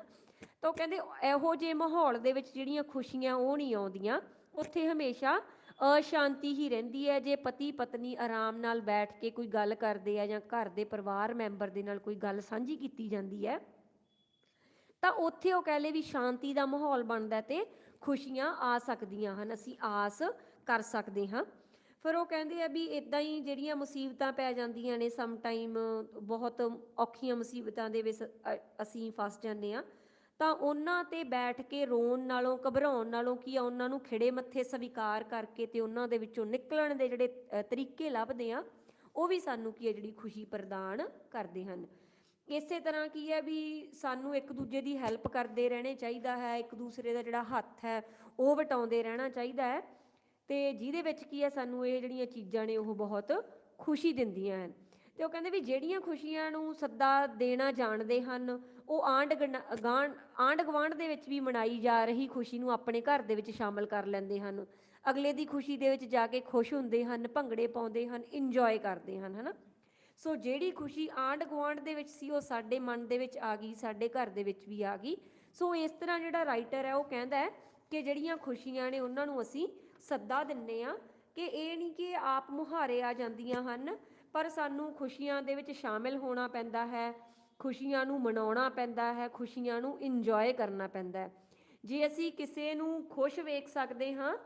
ਤਾਂ ਉਹ ਕਹਿੰਦੇ ਇਹੋ ਜਿਹੇ ਮਾਹੌਲ ਦੇ ਵਿੱਚ ਜਿਹੜੀਆਂ ਖੁਸ਼ੀਆਂ ਉਹ ਨਹੀਂ ਆਉਂਦੀਆਂ, ਉੱਥੇ ਹਮੇਸ਼ਾ ਅਸ਼ਾਂਤੀ ਹੀ ਰਹਿੰਦੀ ਹੈ, ਜੇ ਪਤੀ ਪਤਨੀ ਆਰਾਮ ਨਾਲ ਬੈਠ ਕੇ ਕੋਈ ਗੱਲ ਕਰਦੇ ਆ ਜਾਂ ਘਰ ਦੇ ਪਰਿਵਾਰ ਮੈਂਬਰ ਦੇ ਨਾਲ ਕੋਈ ਗੱਲ ਸਾਂਝੀ ਕੀਤੀ ਜਾਂਦੀ ਹੈ, ਤਾਂ ਉੱਥੇ ਉਹ ਕਹਿ ਲਏ ਵੀ ਸ਼ਾਂਤੀ ਦਾ ਮਾਹੌਲ ਬਣਦਾ ਤੇ ਖੁਸ਼ੀਆਂ ਆ ਸਕਦੀਆਂ ਹਨ, ਅਸੀਂ ਆਸ ਕਰ ਸਕਦੇ ਹਾਂ। ਫਿਰ ਉਹ ਕਹਿੰਦੇ ਆ ਵੀ ਇਦਾਂ ਹੀ ਜਿਹੜੀਆਂ ਮੁਸੀਬਤਾਂ ਪੈ ਜਾਂਦੀਆਂ ਨੇ ਸਮ ਟਾਈਮ ਬਹੁਤ ਔਖੀਆਂ ਮੁਸੀਬਤਾਂ ਦੇ ਵਿੱਚ ਅਸੀਂ ਫਸ ਜਾਂਦੇ ਆ ਤਾਂ ਉਹਨਾਂ ਤੇ ਬੈਠ ਕੇ ਰੋਣ ਨਾਲੋਂ, ਘਬਰਾਉਣ ਨਾਲੋਂ ਕੀ ਆ? ਉਹਨਾਂ ਨੂੰ ਖਿੜੇ ਮੱਥੇ ਸਵੀਕਾਰ ਕਰਕੇ ਤੇ ਉਹਨਾਂ ਦੇ ਵਿੱਚੋਂ ਨਿਕਲਣ ਦੇ ਜਿਹੜੇ ਤਰੀਕੇ ਲੱਭਦੇ ਆ, ਉਹ ਵੀ ਸਾਨੂੰ ਕੀ ਹੈ ਜਿਹੜੀ ਖੁਸ਼ੀ ਪ੍ਰਦਾਨ ਕਰਦੇ ਹਨ। ਇਸੇ ਤਰ੍ਹਾਂ ਕੀ ਹੈ ਵੀ ਸਾਨੂੰ ਇੱਕ ਦੂਜੇ ਦੀ ਹੈਲਪ ਕਰਦੇ ਰਹਿਣੇ ਚਾਹੀਦਾ ਹੈ, ਇੱਕ ਦੂਸਰੇ ਦਾ ਜਿਹੜਾ ਹੱਥ ਹੈ, ਉਹ ਵਟਾਉਂਦੇ ਰਹਿਣਾ ਚਾਹੀਦਾ ਹੈ। ਤੇ ਜਿਹਦੇ ਵਿੱਚ ਕੀ ਹੈ ਸਾਨੂੰ ਇਹ ਜਿਹੜੀਆਂ ਚੀਜ਼ਾਂ ਨੇ, ਉਹ ਬਹੁਤ ਖੁਸ਼ੀ ਦਿੰਦੀਆਂ ਹਨ। ਤੇ ਉਹ ਕਹਿੰਦੇ ਵੀ ਜਿਹੜੀਆਂ ਖੁਸ਼ੀਆਂ ਨੂੰ ਸੱਦਾ ਦੇਣਾ ਜਾਣਦੇ ਹਨ ਉਹ ਆਂਡ ਗਾਂਡ ਆਂਡ ਗਵਾਂਡ ਦੇ ਵਿੱਚ ਵੀ ਮਨਾਈ ਜਾ ਰਹੀ ਖੁਸ਼ੀ ਨੂੰ ਆਪਣੇ ਘਰ ਦੇ ਵਿੱਚ ਸ਼ਾਮਲ ਕਰ ਲੈਂਦੇ ਹਨ। ਅਗਲੇ ਦੀ ਖੁਸ਼ੀ ਦੇ ਵਿੱਚ ਜਾ ਕੇ ਖੁਸ਼ ਹੁੰਦੇ ਹਨ, ਭੰਗੜੇ ਪਾਉਂਦੇ ਹਨ ਇੰਜੋਏ ਕਰਦੇ ਹਨ, ਹਨਾ? ਸੋ ਜਿਹੜੀ ਖੁਸ਼ੀ ਆਂਡ ਗੁਆਂਢ ਦੇ ਵਿੱਚ ਸੀ, ਉਹ ਸਾਡੇ ਮਨ ਦੇ ਵਿੱਚ ਆ ਗਈ, ਸਾਡੇ ਘਰ ਦੇ ਵਿੱਚ ਵੀ ਆ ਗਈ। ਸੋ ਇਸ ਤਰ੍ਹਾਂ ਜਿਹੜਾ ਰਾਈਟਰ ਹੈ, ਉਹ ਕਹਿੰਦਾ ਹੈ ਕਿ ਜਿਹੜੀਆਂ ਖੁਸ਼ੀਆਂ ਨੇ ਉਹਨਾਂ ਨੂੰ ਅਸੀਂ ਸੱਦਾ ਦਿੰਨੇ ਆ ਕਿ ਇਹ ਨਹੀਂ ਕਿ ਆਪ ਮੁਹਾਰੇ ਆ ਜਾਂਦੀਆਂ ਹਨ, ਪਰ ਸਾਨੂੰ ਖੁਸ਼ੀਆਂ ਦੇ ਵਿੱਚ ਸ਼ਾਮਿਲ ਹੋਣਾ ਪੈਂਦਾ ਹੈ ਖੁਸ਼ੀਆਂ ਨੂੰ ਮਨਾਉਣਾ ਪੈਂਦਾ ਹੈ, ਖੁਸ਼ੀਆਂ ਨੂੰ ਇੰਜੋਏ ਕਰਨਾ ਪੈਂਦਾ ਹੈ। ਜੇ ਅਸੀਂ ਕਿਸੇ ਨੂੰ ਖੁਸ਼ ਵੇਖ ਸਕਦੇ ਹਾਂ,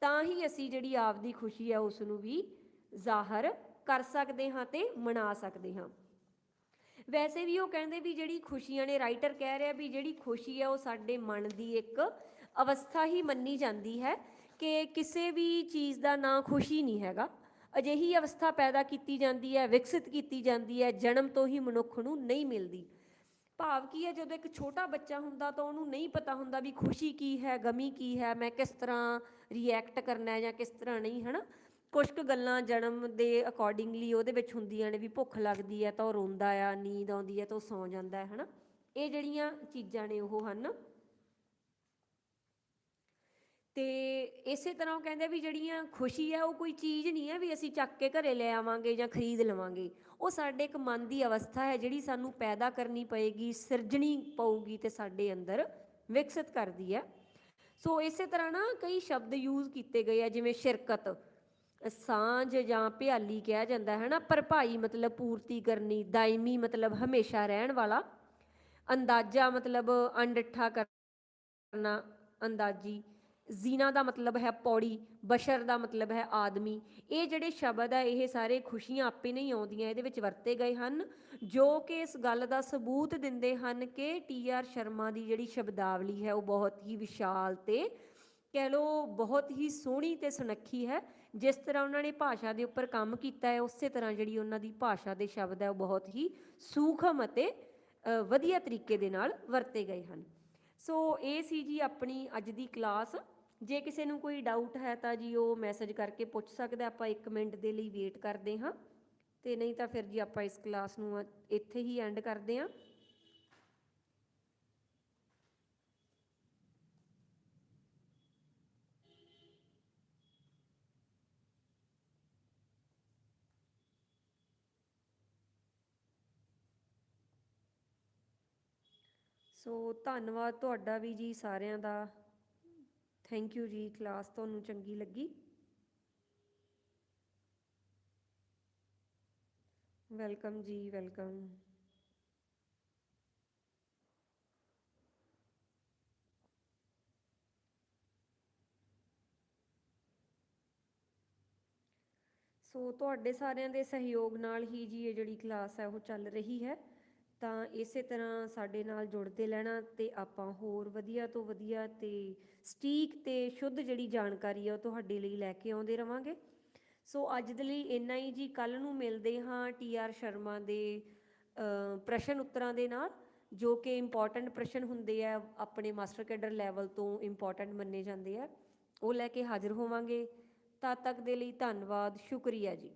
ਤਾਂ ਹੀ ਅਸੀਂ ਜਿਹੜੀ ਆਪਦੀ ਖੁਸ਼ੀ ਹੈ ਉਸ ਨੂੰ ਵੀ ਜ਼ਾਹਰ ਕਰ ਸਕਦੇ ਹਾਂ ਤੇ ਮਨਾ ਸਕਦੇ ਹਾਂ। ਵੈਸੇ ਵੀ ਉਹ ਕਹਿੰਦੇ ਵੀ ਜਿਹੜੀ ਖੁਸ਼ੀਆਂ ਨੇ ਰਾਈਟਰ ਕਹਿ ਰਿਹਾ ਵੀ ਜਿਹੜੀ ਖੁਸ਼ੀ ਹੈ, ਉਹ ਸਾਡੇ ਮਨ ਦੀ ਇੱਕ ਅਵਸਥਾ ਹੀ ਮੰਨੀ ਜਾਂਦੀ ਹੈ ਕਿ ਕਿਸੇ ਵੀ ਚੀਜ਼ ਦਾ ਨਾਂ ਖੁਸ਼ੀ ਨਹੀਂ ਹੈਗਾ। ਅਜਿਹੀ ਅਵਸਥਾ ਪੈਦਾ ਕੀਤੀ ਜਾਂਦੀ ਹੈ, ਵਿਕਸਿਤ ਕੀਤੀ ਜਾਂਦੀ ਹੈ, ਜਨਮ ਤੋਂ ਹੀ ਮਨੁੱਖ ਨੂੰ ਨਹੀਂ ਮਿਲਦੀ। ਭਾਵ ਕੀ ਹੈ, ਜਦੋਂ ਇੱਕ ਛੋਟਾ ਬੱਚਾ ਹੁੰਦਾ ਤਾਂ ਉਹਨੂੰ ਨਹੀਂ ਪਤਾ ਹੁੰਦਾ ਵੀ ਖੁਸ਼ੀ ਕੀ ਹੈ, ਗਮੀ ਕੀ ਹੈ, ਮੈਂ ਕਿਸ ਤਰ੍ਹਾਂ ਰਿਐਕਟ ਕਰਨਾ ਹੈ ਜਾਂ ਕਿਸ ਤਰ੍ਹਾਂ ਨਹੀਂ, ਹਨਾ? ਕੁਝ ਕੁ ਗੱਲਾਂ ਜਨਮ ਦੇ ਅਕੋਰਡਿੰਗਲੀ ਉਹਦੇ ਵਿੱਚ ਹੁੰਦੀਆਂ ਨੇ ਵੀ ਭੁੱਖ ਲੱਗਦੀ ਹੈ ਤਾਂ ਉਹ ਰੋਂਦਾ ਆ, ਨੀਂਦ ਆਉਂਦੀ ਹੈ ਤਾਂ ਉਹ ਸੌਂ ਜਾਂਦਾ ਹੈ, ਹਨਾ? ਇਹ ਜਿਹੜੀਆਂ ਚੀਜ਼ਾਂ ਨੇ ਉਹ ਹਨ। ਤੇ ਇਸੇ ਤਰ੍ਹਾਂ ਉਹ ਕਹਿੰਦੇ ਵੀ ਜਿਹੜੀਆਂ ਖੁਸ਼ੀ ਆ, ਉਹ ਕੋਈ ਚੀਜ਼ ਨਹੀਂ ਹੈ ਵੀ ਅਸੀਂ ਚੱਕ ਕੇ ਘਰੇ ਲੈ ਆਵਾਂਗੇ ਜਾਂ ਖਰੀਦ ਲਵਾਂਗੇ। ਉਹ ਸਾਡੇ ਇੱਕ ਮਨ ਦੀ ਅਵਸਥਾ ਹੈ ਜਿਹੜੀ ਸਾਨੂੰ ਪੈਦਾ ਕਰਨੀ ਪਏਗੀ, ਸਿਰਜਣੀ ਪਊਗੀ ਤੇ ਸਾਡੇ ਅੰਦਰ ਵਿਕਸਿਤ ਕਰਦੀ ਹੈ। ਸੋ ਇਸੇ ਤਰ੍ਹਾਂ ਨਾ ਕਈ ਸ਼ਬਦ ਯੂਜ਼ ਕੀਤੇ ਗਏ ਆ, ਜਿਵੇਂ ਸ਼ਿਰਕਤ, ਸਾਂਝ ਜਾਂ ਭਿਆਲੀ ਕਿਹਾ ਜਾਂਦਾ ਹੈ ਨਾ, ਭਰਪਾਈ ਮਤਲਬ ਪੂਰਤੀ ਕਰਨੀ, ਦਾਇਮੀ ਮਤਲਬ ਹਮੇਸ਼ਾ ਰਹਿਣ ਵਾਲਾ, ਅੰਦਾਜ਼ਾ ਮਤਲਬ ਅਣਡਿੱਠਾ ਕਰਨਾ, ਅੰਦਾਜ਼ੀ ਜ਼ੀਨਾ ਦਾ ਮਤਲਬ ਹੈ ਪੌੜੀ, ਬਸ਼ਰ ਦਾ ਮਤਲਬ ਹੈ ਆਦਮੀ। ਇਹ ਜਿਹੜੇ ਸ਼ਬਦ ਆ ਇਹ ਸਾਰੇ ਖੁਸ਼ੀਆਂ ਆਪੇ ਨਹੀਂ ਆਉਂਦੀਆਂ, ਇਹਦੇ ਵਿੱਚ ਵਰਤੇ ਗਏ ਹਨ, ਜੋ ਕਿ ਇਸ ਗੱਲ ਦਾ ਸਬੂਤ ਦਿੰਦੇ ਹਨ ਕਿ ਟੀ ਆਰ ਸ਼ਰਮਾ ਦੀ ਜਿਹੜੀ ਸ਼ਬਦਾਵਲੀ ਹੈ, ਉਹ ਬਹੁਤ ਹੀ ਵਿਸ਼ਾਲ ਤੇ ਕਹਿ ਲੋ ਬਹੁਤ ਹੀ ਸੋਹਣੀ ਤੇ ਸੁਨੱਖੀ ਹੈ। ਜਿਸ ਤਰ੍ਹਾਂ ਉਹਨਾਂ ਨੇ ਭਾਸ਼ਾ ਦੇ ਉੱਪਰ ਕੰਮ ਕੀਤਾ ਹੈ, ਉਸੇ ਤਰ੍ਹਾਂ ਜਿਹੜੀ ਉਹਨਾਂ ਦੀ ਭਾਸ਼ਾ ਦੇ ਸ਼ਬਦ ਹੈ, ਉਹ ਬਹੁਤ ਹੀ ਸੂਖਮ ਅਤੇ ਵਧੀਆ ਤਰੀਕੇ ਦੇ ਨਾਲ ਵਰਤੇ ਗਏ ਹਨ। ਸੋ ਇਹ ਸੀ ਜੀ ਆਪਣੀ ਅੱਜ ਦੀ ਕਲਾਸ। ਜੇ ਕਿਸੇ ਨੂੰ ਕੋਈ ਡਾਊਟ ਹੈ ਤਾਂ ਜੀ ਉਹ ਮੈਸੇਜ ਕਰਕੇ ਪੁੱਛ ਸਕਦਾ ਆਪਾਂ 1 ਮਿੰਟ ਦੇ ਲਈ ਵੇਟ ਕਰਦੇ ਹਾਂ। ਤੇ ਨਹੀਂ ਤਾਂ ਫਿਰ ਜੀ ਆਪਾਂ ਇਸ ਕਲਾਸ ਨੂੰ ਇੱਥੇ ਹੀ ਐਂਡ ਕਰਦੇ ਹਾਂ। ਸੋ ਧੰਨਵਾਦ ਤੁਹਾਡਾ ਵੀ ਜੀ ਸਾਰਿਆਂ ਦਾ। ਥੈਂਕ ਯੂ ਜੀ ਕਲਾਸ ਤੁਹਾਨੂੰ ਚੰਗੀ ਲੱਗੀ। ਵੈਲਕਮ ਜੀ ਵੈਲਕਮ ਸੋ ਤੁਹਾਡੇ ਸਾਰਿਆਂ ਦੇ ਸਹਿਯੋਗ ਨਾਲ ਹੀ ਜੀ ਇਹ ਜਿਹੜੀ ਕਲਾਸ ਹੈ, ਉਹ ਚੱਲ ਰਹੀ ਹੈ। ਤਾਂ ਇਸੇ ਤਰ੍ਹਾਂ ਸਾਡੇ ਨਾਲ ਜੁੜਦੇ ਰਹਿਣਾ ਤੇ ਆਪਾਂ ਹੋਰ ਵਧੀਆ ਤੋਂ ਵਧੀਆ ਤੇ ਸਟੀਕ ਤੇ ਸ਼ੁੱਧ ਜਿਹੜੀ ਜਾਣਕਾਰੀ ਆ ਉਹ ਤੁਹਾਡੇ ਲਈ ਲੈ ਕੇ ਆਉਂਦੇ ਰਵਾਂਗੇ। ਸੋ ਅੱਜ ਦੇ ਲਈ ਇੰਨਾ ਹੀ ਜੀ ਕੱਲ ਨੂੰ ਮਿਲਦੇ ਹਾਂ ਟੀ ਆਰ ਸ਼ਰਮਾ ਦੇ ਪ੍ਰਸ਼ਨ ਉੱਤਰਾਂ ਦੇ ਨਾਲ, ਜੋ ਕਿ ਇੰਪੋਰਟੈਂਟ ਪ੍ਰਸ਼ਨ ਹੁੰਦੇ ਆ, ਆਪਣੇ ਮਾਸਟਰ ਕੈਡਰ ਲੈਵਲ ਤੋਂ ਇੰਪੋਰਟੈਂਟ ਮੰਨੇ ਜਾਂਦੇ ਆ। ਉਹ ਲੈ ਕੇ ਹਾਜ਼ਰ ਹੋਵਾਂਗੇ। ਤਦ ਤੱਕ ਦੇ ਲਈ ਧੰਨਵਾਦ, ਸ਼ੁਕਰੀਆ ਜੀ।